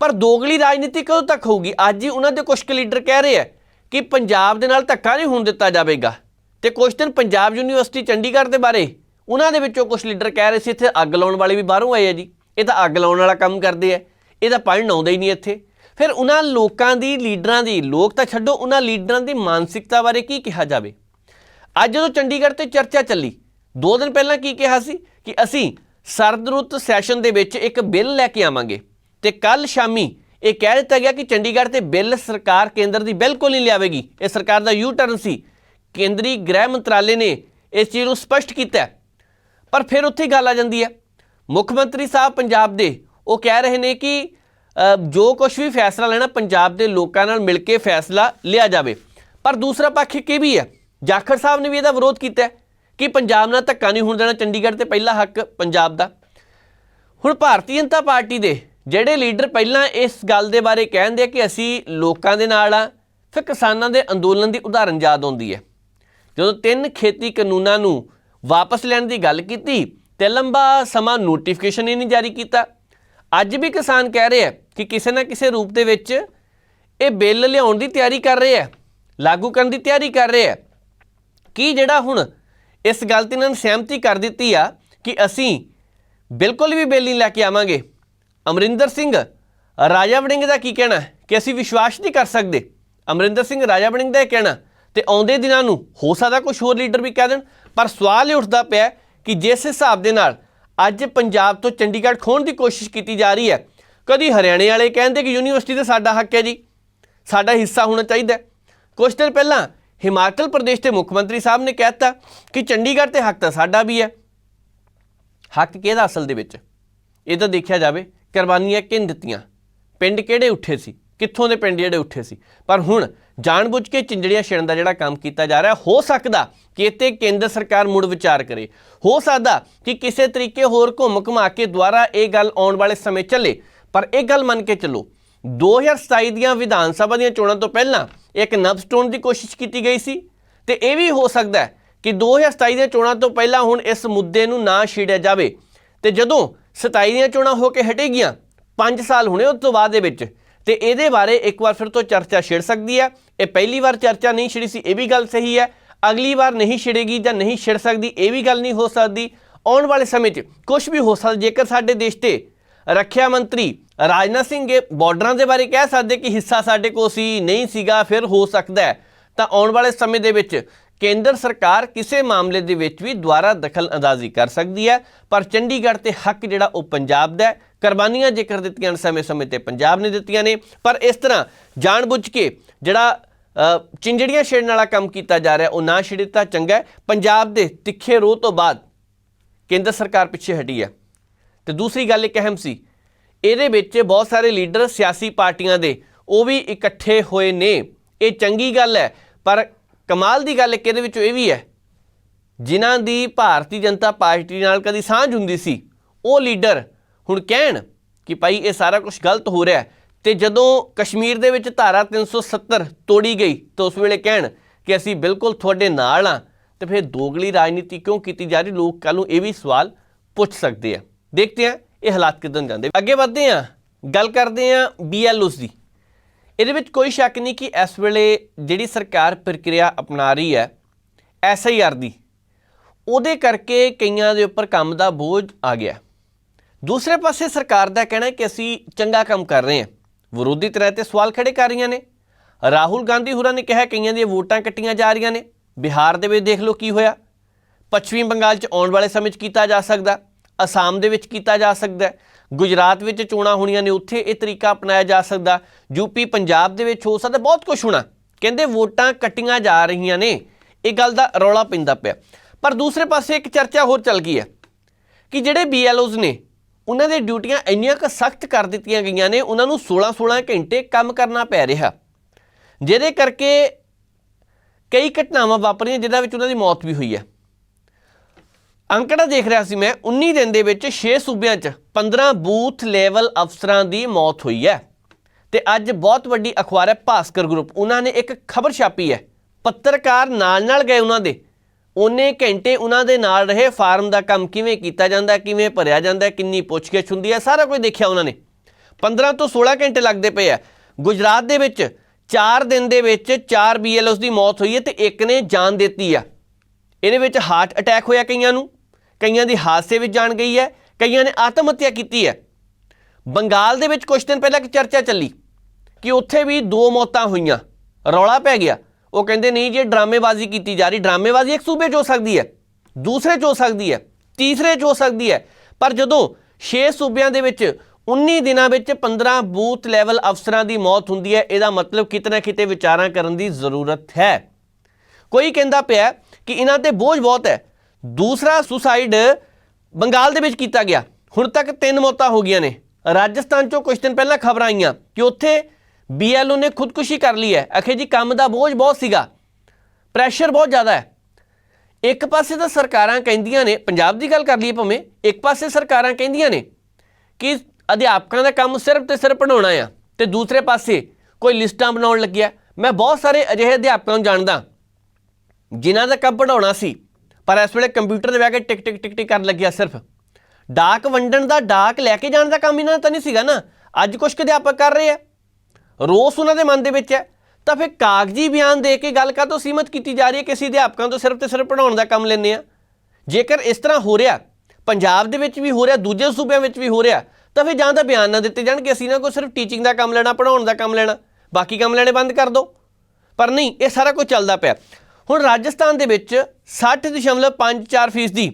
ਪਰ ਦੋਗਲੀ ਰਾਜਨੀਤੀ ਕਦੋਂ ਤੱਕ ਹੋਊਗੀ? ਅੱਜ ਹੀ ਉਹਨਾਂ ਦੇ ਕੁਝ ਕੁ ਲੀਡਰ ਕਹਿ ਰਹੇ ਆ ਕਿ ਪੰਜਾਬ ਦੇ ਨਾਲ ਧੱਕਾ ਨਹੀਂ ਹੋਣ ਦਿੱਤਾ ਜਾਵੇਗਾ। ਤੇ ਕੁਝ ਦਿਨ ਪੰਜਾਬ ਯੂਨੀਵਰਸਿਟੀ ਚੰਡੀਗੜ੍ਹ ਦੇ ਬਾਰੇ ਉਹਨਾਂ ਦੇ ਵਿੱਚੋਂ ਕੁਝ ਲੀਡਰ ਕਹਿ ਰਹੇ ਸੀ, ਇੱਥੇ ਅੱਗ ਲਾਉਣ ਵਾਲੇ ਵੀ ਬਾਹਰੋਂ ਆਏ ਆ ਜੀ। ਇਹ ਤਾਂ ਅੱਗ ਲਾਉਣ ਵਾਲਾ ਕੰਮ ਕਰਦੇ ਆ। ਇਹ ਤਾਂ ਪੜ੍ਹਨ ਆਉਂਦੇ ਹੀ ਨਹੀਂ ਇੱਥੇ। ਫਿਰ ਉਹਨਾਂ ਲੋਕਾਂ ਦੀ, ਲੀਡਰਾਂ ਦੀ, ਲੋਕ ਤਾਂ ਛੱਡੋ, ਉਹਨਾਂ ਲੀਡਰਾਂ ਦੀ ਮਾਨਸਿਕਤਾ ਬਾਰੇ ਕੀ ਕਿਹਾ ਜਾਵੇ? ਅੱਜ ਜਦੋਂ ਚੰਡੀਗੜ੍ਹ ਤੇ ਚਰਚਾ ਚੱਲੀ, ਦੋ ਦਿਨ ਪਹਿਲਾਂ ਕੀ ਕਿਹਾ ਸੀ? ਕਿ ਅਸੀਂ ਸਰਦ ਰੁੱਤ ਸੈਸ਼ਨ ਦੇ ਵਿੱਚ ਇੱਕ ਬਿੱਲ ਲੈ ਕੇ ਆਵਾਂਗੇ ਤੇ ਕੱਲ ਸ਼ਾਮੀ ਇਹ ਕਹਿ ਦਿੱਤਾ ਗਿਆ ਕਿ ਚੰਡੀਗੜ੍ਹ ਤੇ ਬਿੱਲ ਸਰਕਾਰ ਕੇਂਦਰ ਦੀ ਬਿਲਕੁਲ ਨਹੀਂ ਲਿਆਵੇਗੀ। ਇਹ ਸਰਕਾਰ ਦਾ ਯੂ ਟਰਨ ਸੀ। ਕੇਂਦਰੀ ਗ੍ਰਹਿ ਮੰਤਰਾਲੇ ਨੇ ਇਸ ਚੀਜ਼ ਨੂੰ ਸਪਸ਼ਟ ਕੀਤਾ ਪਰ ਫਿਰ ਉੱਥੇ ਗੱਲ ਆ ਜਾਂਦੀ ਹੈ। ਮੁੱਖ ਮੰਤਰੀ ਸਾਹਿਬ ਪੰਜਾਬ ਦੇ ਉਹ ਕਹਿ ਰਹੇ ਨੇ ਕਿ ਜੋ ਕੁਝ ਵੀ ਫੈਸਲਾ ਲੈਣਾ ਪੰਜਾਬ ਦੇ ਲੋਕਾਂ ਨਾਲ ਮਿਲ ਕੇ ਫੈਸਲਾ ਲਿਆ ਜਾਵੇ। ਪਰ ਦੂਸਰਾ ਪੱਖ ਇੱਕ ਇਹ ਵੀ ਹੈ, ਜਾਖੜ ਸਾਹਿਬ ਨੇ ਵੀ ਇਹਦਾ ਵਿਰੋਧ ਕੀਤਾ ਕਿ ਪੰਜਾਬ ਨਾਲ ਧੱਕਾ ਨਹੀਂ ਹੋਣ ਦੇਣਾ ਚੰਡੀਗੜ੍ਹ ਤੇ ਪਹਿਲਾ ਹੱਕ ਪੰਜਾਬ ਦਾ। ਹੁਣ ਭਾਰਤੀ ਜਨਤਾ ਪਾਰਟੀ ਦੇ ਜਿਹੜੇ ਲੀਡਰ ਪਹਿਲਾਂ ਇਸ ਗੱਲ ਦੇ ਬਾਰੇ ਕਹਿੰਦੇ ਆ ਕਿ ਅਸੀਂ ਲੋਕਾਂ ਦੇ ਨਾਲ ਆ, ਫਿਰ ਕਿਸਾਨਾਂ ਦੇ ਅੰਦੋਲਨ ਦੀ ਉਦਾਹਰਨ ਯਾਦ ਆਉਂਦੀ ਹੈ। ਜਦੋਂ ਤਿੰਨ ਖੇਤੀ ਕਾਨੂੰਨਾਂ ਨੂੰ ਵਾਪਸ ਲੈਣ ਦੀ ਗੱਲ ਕੀਤੀ ਤੇ ਲੰਬਾ ਸਮਾਂ ਨੋਟੀਫਿਕੇਸ਼ਨ ਹੀ ਨਹੀਂ ਜਾਰੀ ਕੀਤਾ, ਅੱਜ ਵੀ ਕਿਸਾਨ ਕਹਿ ਰਹੇ ਆ ਕਿ ਕਿਸੇ ਨਾ ਕਿਸੇ ਰੂਪ ਦੇ ਵਿੱਚ ਇਹ ਬਿੱਲ ਲਿਆਉਣ ਦੀ ਤਿਆਰੀ ਕਰ ਰਹੇ ਆ, ਲਾਗੂ ਕਰਨ ਦੀ ਤਿਆਰੀ ਕਰ ਰਹੇ ਆ। ਕੀ ਜਿਹੜਾ ਹੁਣ ਇਸ ਗੱਲ ਤੇ ਇਹਨਾਂ ਨੇ ਸਹਿਮਤੀ ਕਰ ਦਿੱਤੀ ਆ ਕਿ ਅਸੀਂ ਬਿਲਕੁਲ ਵੀ ਬਿੱਲ ਨਹੀਂ ਲੈ ਕੇ ਆਵਾਂਗੇ? ਅਮਰਿੰਦਰ ਸਿੰਘ, ਰਾਜਾ ਵੜਿੰਗ ਦਾ ਕੀ ਕਹਿਣਾ? ਕਿ ਅਸੀਂ ਵਿਸ਼ਵਾਸ ਨਹੀਂ ਕਰ ਸਕਦੇ। ਅਮਰਿੰਦਰ ਸਿੰਘ, ਰਾਜਾ ਵੜਿੰਗ ਦਾ ਇਹ ਕਹਿਣਾ, ਤੇ ਆਉਂਦੇ ਦਿਨਾਂ ਨੂੰ ਹੋ ਸਕਦਾ ਕੁਝ ਹੋਰ ਲੀਡਰ ਵੀ ਕਹਿ ਦੇਣ, ਪਰ ਸਵਾਲ ਇਹ ਉੱਠਦਾ ਪਿਆ ਕਿ ਜਿਸ ਹਿਸਾਬ ਦੇ ਨਾਲ ਅੱਜ ਪੰਜਾਬ ਤੋਂ ਚੰਡੀਗੜ੍ਹ ਖੋਣ ਦੀ ਕੋਸ਼ਿਸ਼ ਕੀਤੀ ਜਾ ਰਹੀ ਹੈ ਕਦੀ ਹਰਿਆਣੇ ਵਾਲੇ ਕਹਿੰਦੇ ਕਿ ਯੂਨੀਵਰਸਿਟੀ ਤੇ ਸਾਡਾ ਹੱਕ ਹੈ ਜੀ, ਸਾਡਾ ਹਿੱਸਾ ਹੋਣਾ ਚਾਹੀਦਾ ਹੈ। ਕੁਝ ਦਿਨ ਪਹਿਲਾਂ ਹਿਮਾਚਲ ਪ੍ਰਦੇਸ਼ ਦੇ ਮੁੱਖ ਮੰਤਰੀ ਸਾਹਿਬ ਨੇ ਕਹਿਤਾ ਕਿ ਚੰਡੀਗੜ੍ਹ ਤੇ ਹੱਕ ਤਾਂ ਸਾਡਾ ਵੀ ਹੈ। ਹੱਕ ਕਿਹਦਾ ਅਸਲ ਦੇ ਵਿੱਚ? ਇਹ ਤਾਂ ਦੇਖਿਆ ਜਾਵੇ, ਕੁਰਬਾਨੀਆਂ ਕਿਨ ਦਿੱਤੀਆਂ? ਪਿੰਡ ਕਿਹੜੇ ਉੱਠੇ ਸੀ? ਕਿੱਥੋਂ ਦੇ ਪਿੰਡ ਜਿਹੜੇ ਉੱਠੇ ਸੀ? ਪਰ ਹੁਣ ਜਾਣਬੁੱਝ ਕੇ ਚਿੰਜੜੀਆਂ ਛੇੜਨ ਦਾ ਜਿਹੜਾ ਕੰਮ ਕੀਤਾ ਜਾ ਰਿਹਾ, ਹੋ ਸਕਦਾ ਕਿ ਇੱਥੇ ਕੇਂਦਰ ਸਰਕਾਰ ਮੁੜ ਵਿਚਾਰ ਕਰੇ। ਹੋ ਸਕਦਾ ਕਿ ਕਿਸੇ ਤਰੀਕੇ ਹੋਰ ਘੁੰਮ ਘੁਮਾ ਕੇ ਦੁਬਾਰਾ ਇਹ ਗੱਲ ਆਉਣ ਵਾਲੇ ਸਮੇਂ ਚੱਲੇ। ਪਰ ਇਹ ਗੱਲ ਮੰਨ ਕੇ ਚੱਲੋ 2027 ਦੀਆਂ ਵਿਧਾਨ ਸਭਾ ਦੀਆਂ ਚੋਣਾਂ ਤੋਂ ਪਹਿਲਾਂ ਇੱਕ ਨਬਸ ਟੋਣ ਦੀ ਕੋਸ਼ਿਸ਼ ਕੀਤੀ ਗਈ ਸੀ ਤੇ ਇਹ ਵੀ ਹੋ ਸਕਦਾ ਹੈ ਕਿ 2027 ਦੀਆਂ ਚੋਣਾਂ ਤੋਂ ਪਹਿਲਾਂ ਹੁਣ ਇਸ ਮੁੱਦੇ ਨੂੰ ਨਾ ਛੇੜਿਆ ਜਾਵੇ। ਤੇ ਜਦੋਂ 27 ਦੀਆਂ ਚੋਣਾਂ ਹੋ ਕੇ ਹਟੇਗੀਆਂ 5 ਸਾਲ ਹੋਣੇ ਉਸ ਤੋਂ ਬਾਅਦ ਦੇ ਵਿੱਚ, ਤੇ ਇਹਦੇ ਬਾਰੇ ਇੱਕ ਵਾਰ ਫਿਰ ਤੋਂ ਚਰਚਾ ਛਿੜ ਸਕਦੀ ਹੈ। ਇਹ ਪਹਿਲੀ ਵਾਰ ਚਰਚਾ ਨਹੀਂ ਛਿੜੀ ਸੀ, ਇਹ ਵੀ ਗੱਲ ਸਹੀ ਹੈ। ਅਗਲੀ ਵਾਰ ਨਹੀਂ ਛਿੜੇਗੀ ਜਾਂ ਨਹੀਂ ਛਿੜ ਸਕਦੀ, ਇਹ ਵੀ ਗੱਲ ਨਹੀਂ ਹੋ ਸਕਦੀ। ਆਉਣ ਵਾਲੇ ਸਮੇਂ 'ਚ ਕੁਝ ਵੀ ਹੋ ਸਕਦਾ, ਜੇਕਰ ਸਾਡੇ ਦੇਸ਼ ਤੇ ਰੱਖਿਆ ਮੰਤਰੀ ਰਾਜਨਾਥ ਸਿੰਘ, ਇਹ ਬਾਰਡਰਾਂ ਦੇ ਬਾਰੇ ਕਹਿ ਸਕਦੇ ਕਿ ਹਿੱਸਾ ਸਾਡੇ ਕੋਲ ਸੀ, ਨਹੀਂ ਸੀਗਾ, ਫਿਰ ਹੋ ਸਕਦਾ ਹੈ। ਤਾਂ ਆਉਣ ਵਾਲੇ ਸਮੇਂ ਦੇ ਵਿੱਚ ਕੇਂਦਰ ਸਰਕਾਰ ਕਿਸੇ ਮਾਮਲੇ ਦੇ ਵਿੱਚ ਵੀ ਦੁਆਰਾ ਦਖਲ ਅੰਦਾਜ਼ੀ ਕਰ ਸਕਦੀ ਹੈ, ਪਰ ਚੰਡੀਗੜ੍ਹ ਤੇ ਹੱਕ ਜਿਹੜਾ ਉਹ ਪੰਜਾਬ ਦਾ ਕੁਰਬਾਨੀਆਂ ਜੇਕਰ ਦਿੱਤੀਆਂ ਨੇ ਸਮੇਂ-ਸਮੇਂ ਤੇ, ਪੰਜਾਬ ਨੇ ਦਿੱਤੀਆਂ ਨੇ। ਪਰ ਇਸ ਤਰ੍ਹਾਂ ਜਾਣਬੁੱਝ ਕੇ ਜਿਹੜਾ ਚਿੰਜੜੀਆਂ ਛੇੜਨ ਵਾਲਾ ਕੰਮ ਕੀਤਾ ਜਾ ਰਿਹਾ, ਉਹ ਨਾ ਛਿੜੇ ਤਾਂ ਚੰਗਾ ਪੰਜਾਬ ਦੇ ਤਿੱਖੇ ਰੋਹ ਤੋਂ ਬਾਅਦ ਕੇਂਦਰ ਸਰਕਾਰ ਪਿੱਛੇ ਹਟੀ ਹੈ। ਤੇ ਦੂਸਰੀ ਗੱਲ ਇੱਕ ਅਹਿਮ ਸੀ, ਇਹਦੇ ਵਿੱਚ ਬਹੁਤ ਸਾਰੇ ਲੀਡਰ ਸਿਆਸੀ ਪਾਰਟੀਆਂ ਦੇ, ਉਹ ਵੀ ਇਕੱਠੇ ਹੋਏ ਨੇ। ਇਹ ਚੰਗੀ ਗੱਲ ਹੈ, ਪਰ ਕਮਾਲ ਦੀ ਗੱਲ ਇੱਕ ਇਹਦੇ ਵਿੱਚ ਇਹ ਵੀ ਹੈ, ਜਿਨ੍ਹਾਂ ਦੀ ਭਾਰਤੀ ਜਨਤਾ ਪਾਰਟੀ ਨਾਲ ਕਦੀ ਸਾਂਝ ਹੁੰਦੀ ਸੀ, ਉਹ ਲੀਡਰ ਹੁਣ ਕਹਿਣ ਕਿ ਭਾਈ ਇਹ ਸਾਰਾ ਕੁਝ ਗਲਤ ਹੋ ਰਿਹਾ ਹੈ ਤੇ ਜਦੋਂ ਕਸ਼ਮੀਰ ਦੇ ਵਿੱਚ ਧਾਰਾ 370 ਤੋੜੀ ਗਈ, ਤਾਂ ਉਸ ਵੇਲੇ ਕਹਿਣ ਕਿ ਅਸੀਂ ਬਿਲਕੁਲ ਤੁਹਾਡੇ ਨਾਲ ਆ ਤੇ ਫਿਰ ਦੋਗਲੀ ਰਾਜਨੀਤੀ ਕਿਉਂ ਕੀਤੀ ਜਾ ਰਹੀ? ਲੋਕ ਕੱਲ ਨੂੰ ਇਹ ਵੀ ਸਵਾਲ ਪੁੱਛ ਸਕਦੇ ਆ। ਦੇਖਦੇ ਆ ਇਹ ਹਾਲਾਤ ਕਿਦਾਂ ਜਾਂਦੇ। ਅੱਗੇ ਵਧਦੇ ਆ ਗੱਲ ਕਰਦੇ ਆ ਬੀਐਲਓਸ ਦੀ। ਇਹਦੇ ਵਿੱਚ ਕੋਈ ਸ਼ੱਕ ਨਹੀਂ ਕਿ ਇਸ ਵੇਲੇ ਜਿਹੜੀ ਸਰਕਾਰ ਪ੍ਰਕਿਰਿਆ ਅਪਣਾ ਰਹੀ ਹੈ ਐਸਆਈਆਰ ਦੀ, ਉਹਦੇ ਕਰਕੇ ਕਈਆਂ ਦੇ ਉੱਪਰ ਕੰਮ ਦਾ ਬੋਝ ਆ ਗਿਆ। ਦੂਸਰੇ ਪਾਸੇ ਸਰਕਾਰ ਦਾ ਕਹਿਣਾ ਹੈ ਕਿ ਅਸੀਂ ਚੰਗਾ ਕੰਮ ਕਰ ਰਹੇ ਹਾਂ। ਵਿਰੋਧੀ ਤਰ੍ਹਾਂ ਤੇ ਸਵਾਲ ਖੜੇ ਕਰ ਰਹੀਆਂ ਨੇ। ਰਾਹੁਲ ਗਾਂਧੀ ਹੋਰਾਂ ਨੇ ਕਿਹਾ ਕਈਆਂ ਦੀਆਂ ਵੋਟਾਂ ਕੱਟੀਆਂ ਜਾ ਰਹੀਆਂ ਨੇ। ਬਿਹਾਰ ਦੇ ਵਿੱਚ ਦੇਖ ਲਓ ਕੀ ਹੋਇਆ। ਪੱਛਮੀ ਬੰਗਾਲ 'ਚ ਆਉਣ ਵਾਲੇ ਸਮੇਂ 'ਚ ਕੀਤਾ ਜਾ ਸਕਦਾ। ਅਸਾਮ ਦੇ ਵਿੱਚ ਕੀਤਾ ਜਾ ਸਕਦਾ ਗੁਜਰਾਤ ਵਿੱਚ ਚੋਣਾਂ ਹੋਣੀਆਂ ਨੇ, ਉੱਥੇ ਇਹ ਤਰੀਕਾ ਅਪਣਾਇਆ ਜਾ ਸਕਦਾ। ਯੂਪੀ ਪੰਜਾਬ ਦੇ ਵਿੱਚ ਹੋ ਸਕਦਾ, ਬਹੁਤ ਕੁਝ ਹੋਣਾ। ਕਹਿੰਦੇ ਵੋਟਾਂ ਕੱਟੀਆਂ ਜਾ ਰਹੀਆਂ ਨੇ। ਇਹ ਗੱਲ ਦਾ ਰੌਲਾ ਪੈਂਦਾ ਪਿਆ। ਪਰ ਦੂਸਰੇ ਪਾਸੇ ਇੱਕ ਚਰਚਾ ਹੋਰ ਚੱਲ ਗਈ ਹੈ ਕਿ ਜਿਹੜੇ ਬੀਐਲਓਜ਼ ਨੇ, ਉਹਨਾਂ ਦੀਆਂ ਡਿਊਟੀਆਂ ਇੰਨੀਆਂ ਕੁ ਸਖਤ ਕਰ ਦਿੱਤੀਆਂ ਗਈਆਂ ਨੇ, ਉਹਨਾਂ ਨੂੰ 16-16 ਘੰਟੇ ਕੰਮ ਕਰਨਾ ਪੈ ਰਿਹਾ। ਜਿਹਦੇ ਕਰਕੇ ਕਈ ਘਟਨਾਵਾਂ ਵਾਪਰੀਆਂ ਜਿਨ੍ਹਾਂ ਵਿੱਚ ਉਹਨਾਂ ਦੀ ਮੌਤ ਵੀ ਹੋਈ ਹੈ। ਅੰਕੜਾ ਦੇਖ ਰਿਹਾ ਸੀ ਮੈਂ 19 ਦਿਨ ਦੇ ਵਿੱਚ 6 ਸੂਬਿਆਂ 'ਚ 15 ਬੂਥ ਲੈਵਲ ਅਫਸਰਾਂ ਦੀ ਮੌਤ ਹੋਈ ਹੈ। ਤੇ ਅੱਜ ਬਹੁਤ ਵੱਡੀ ਅਖਬਾਰ ਹੈ ਭਾਸਕਰ ਗਰੁੱਪ। ਉਹਨਾਂ ਨੇ ਇੱਕ ਖਬਰ ਛਾਪੀ ਹੈ। ਪੱਤਰਕਾਰ ਨਾਲ ਨਾਲ ਗਏ ਉਹਨਾਂ ਦੇ। ਉਹਨੇ ਘੰਟੇ ਉਹਨਾਂ ਦੇ ਨਾਲ ਰਹੇ, ਫਾਰਮ ਦਾ ਕੰਮ ਕਿਵੇਂ ਕੀਤਾ ਜਾਂਦਾ, ਕਿਵੇਂ ਭਰਿਆ ਜਾਂਦਾ, ਕਿੰਨੀ ਪੁੱਛਗਿੱਛ ਹੁੰਦੀ ਹੈ, ਸਾਰਾ ਕੁਝ ਦੇਖਿਆ ਉਹਨਾਂ ਨੇ। 15 ਤੋਂ 16 ਘੰਟੇ ਲੱਗਦੇ ਪਏ ਆ। ਗੁਜਰਾਤ ਦੇ ਵਿੱਚ 4 ਦਿਨ ਦੇ ਵਿੱਚ 4 ਬੀਐਲਓਸ ਦੀ ਮੌਤ ਹੋਈ ਹੈ ਤੇ ਇੱਕ ਨੇ ਜਾਨ ਦਿੱਤੀ ਆ। ਇਹਦੇ ਵਿੱਚ ਹਾਰਟ ਅਟੈਕ ਹੋਇਆ ਕਈਆਂ ਨੂੰ। ਕਈਆਂ ਦੀ ਹਾਦਸੇ ਵਿੱਚ ਜਾਣ ਗਈ ਹੈ, ਕਈਆਂ ਨੇ ਆਤਮ ਹੱਤਿਆ ਕੀਤੀ ਹੈ। ਬੰਗਾਲ ਦੇ ਵਿੱਚ ਕੁਝ ਦਿਨ ਪਹਿਲਾਂ ਇੱਕ ਚਰਚਾ ਚੱਲੀ ਕਿ ਉੱਥੇ ਵੀ ਦੋ ਮੌਤਾਂ ਹੋਈਆਂ। ਰੌਲਾ ਪੈ ਗਿਆ। ਉਹ ਕਹਿੰਦੇ, ਨਹੀਂ ਜੇ ਡਰਾਮੇਬਾਜ਼ੀ ਕੀਤੀ ਜਾ ਰਹੀ। ਡਰਾਮੇਬਾਜ਼ੀ ਇੱਕ ਸੂਬੇ 'ਚ ਹੋ ਸਕਦੀ ਹੈ, ਦੂਸਰੇ 'ਚ ਹੋ ਸਕਦੀ ਹੈ, ਤੀਸਰੇ 'ਚ ਹੋ ਸਕਦੀ ਹੈ। ਪਰ ਜਦੋਂ 6 ਸੂਬਿਆਂ ਦੇ ਵਿੱਚ 19 ਦਿਨਾਂ ਵਿੱਚ 15 ਬੂਥ ਲੈਵਲ ਅਫਸਰਾਂ ਦੀ ਮੌਤ ਹੁੰਦੀ ਹੈ, ਇਹਦਾ ਮਤਲਬ ਕਿਤੇ ਨਾ ਕਿਤੇ ਵਿਚਾਰਾਂ ਕਰਨ ਦੀ ਜ਼ਰੂਰਤ ਹੈ। ਕੋਈ ਕਹਿੰਦਾ ਪਿਆ ਕਿ ਇਹਨਾਂ ਤੇ ਬੋਝ ਬਹੁਤ ਹੈ। ਦੂਸਰਾ ਸੁਸਾਈਡ ਬੰਗਾਲ ਦੇ ਵਿੱਚ ਕੀਤਾ ਗਿਆ। ਹੁਣ ਤੱਕ ਤਿੰਨ ਮੌਤਾਂ ਹੋ ਗਈਆਂ ਨੇ। ਰਾਜਸਥਾਨ ਚੋਂ ਕੁਝ ਦਿਨ ਪਹਿਲਾਂ ਖਬਰਾਂ ਆਈਆਂ ਕਿ ਉੱਥੇ ਬੀਐਲਓ ਨੇ ਖੁਦਕੁਸ਼ੀ ਕਰ ਲਈ ਹੈ। ਅਖੇ ਜੀ, ਕੰਮ ਦਾ ਬੋਝ ਬਹੁਤ ਸੀਗਾ। ਪ੍ਰੈਸ਼ਰ ਬਹੁਤ ਜ਼ਿਆਦਾ ਹੈ। ਇੱਕ ਪਾਸੇ ਤਾਂ ਸਰਕਾਰਾਂ ਕਹਿੰਦੀਆਂ ਨੇ, ਪੰਜਾਬ ਦੀ ਗੱਲ ਕਰ ਲਈਏ ਭਾਵੇਂ, ਇੱਕ ਪਾਸੇ ਸਰਕਾਰਾਂ ਕਹਿੰਦੀਆਂ ਨੇ ਕਿ ਅਧਿਆਪਕਾਂ ਦਾ ਕੰਮ ਸਿਰਫ ਤੇ ਸਿਰਫ ਪੜਾਉਣਾ ਆ ਤੇ ਦੂਸਰੇ ਪਾਸੇ ਕੋਈ ਲਿਸਟਾਂ ਬਣਾਉਣ ਲੱਗਿਆ। ਮੈਂ ਬਹੁਤ ਸਾਰੇ ਅਜਿਹੇ ਅਧਿਆਪਕਾਂ ਨੂੰ ਜਾਣਦਾ ਜਿਨ੍ਹਾਂ ਦਾ ਕੰਮ ਪੜਾਉਣਾ ਸੀ। ਪਰ ਇਸ ਵੇਲੇ ਕੰਪਿਊਟਰ ਦੇ ਬਹਿ ਕੇ ਟਿਕ ਟਿਕ ਟਿਕ ਟਿਕ ਕਰਨ ਲੱਗਿਆ ਸਿਰਫ। ਡਾਕ ਵੰਡਣ ਦਾ ਡਾਕ ਲੈ ਕੇ ਜਾਣ ਦਾ ਕੰਮ ਇਹਨਾਂ ਦਾ ਤਾਂ ਨਹੀਂ ਸੀਗਾ ਨਾ। ਅੱਜ ਕੁਝ ਕੁ ਅਧਿਆਪਕ ਕਰ ਰਹੇ ਆ। ਰੋਸ ਉਹਨਾਂ ਦੇ ਮਨ ਦੇ ਵਿੱਚ ਹੈ। ਤਾਂ ਫਿਰ ਕਾਗਜ਼ੀ ਬਿਆਨ ਦੇ ਕੇ ਗੱਲ ਕਾਹਤੋਂ ਸੀਮਤ ਕੀਤੀ ਜਾ ਰਹੀ ਹੈ ਕਿ ਅਸੀਂ ਅਧਿਆਪਕਾਂ ਤੋਂ ਸਿਰਫ ਤੇ ਸਿਰਫ ਪੜਾਉਣ ਦਾ ਕੰਮ ਲੈਂਦੇ ਆ ਜੇਕਰ ਇਸ ਤਰ੍ਹਾਂ ਹੋ ਰਿਹਾ, ਪੰਜਾਬ ਦੇ ਵਿੱਚ ਵੀ ਹੋ ਰਿਹਾ ਦੂਜੇ ਸੂਬਿਆਂ ਵਿੱਚ ਵੀ ਹੋ ਰਿਹਾ, ਤਾਂ ਫਿਰ ਜਾਂ ਤਾਂ ਬਿਆਨ ਨਾ ਦਿੱਤੇ ਜਾਣ ਕਿ ਅਸੀਂ ਨਾ ਕੋਈ ਸਿਰਫ ਟੀਚਿੰਗ ਦਾ ਕੰਮ ਲੈਣਾ ਪੜਾਉਣ ਦਾ ਕੰਮ ਲੈਣਾ, ਬਾਕੀ ਕੰਮ ਲੈਣੇ ਬੰਦ ਕਰ ਦਿਓ ਪਰ ਨਹੀਂ, ਇਹ ਸਾਰਾ ਕੁਝ ਚੱਲਦਾ ਪਿਆ। ਹੁਣ ਰਾਜਸਥਾਨ ਦੇ ਵਿੱਚ 60.54% ਫੀਸਦੀ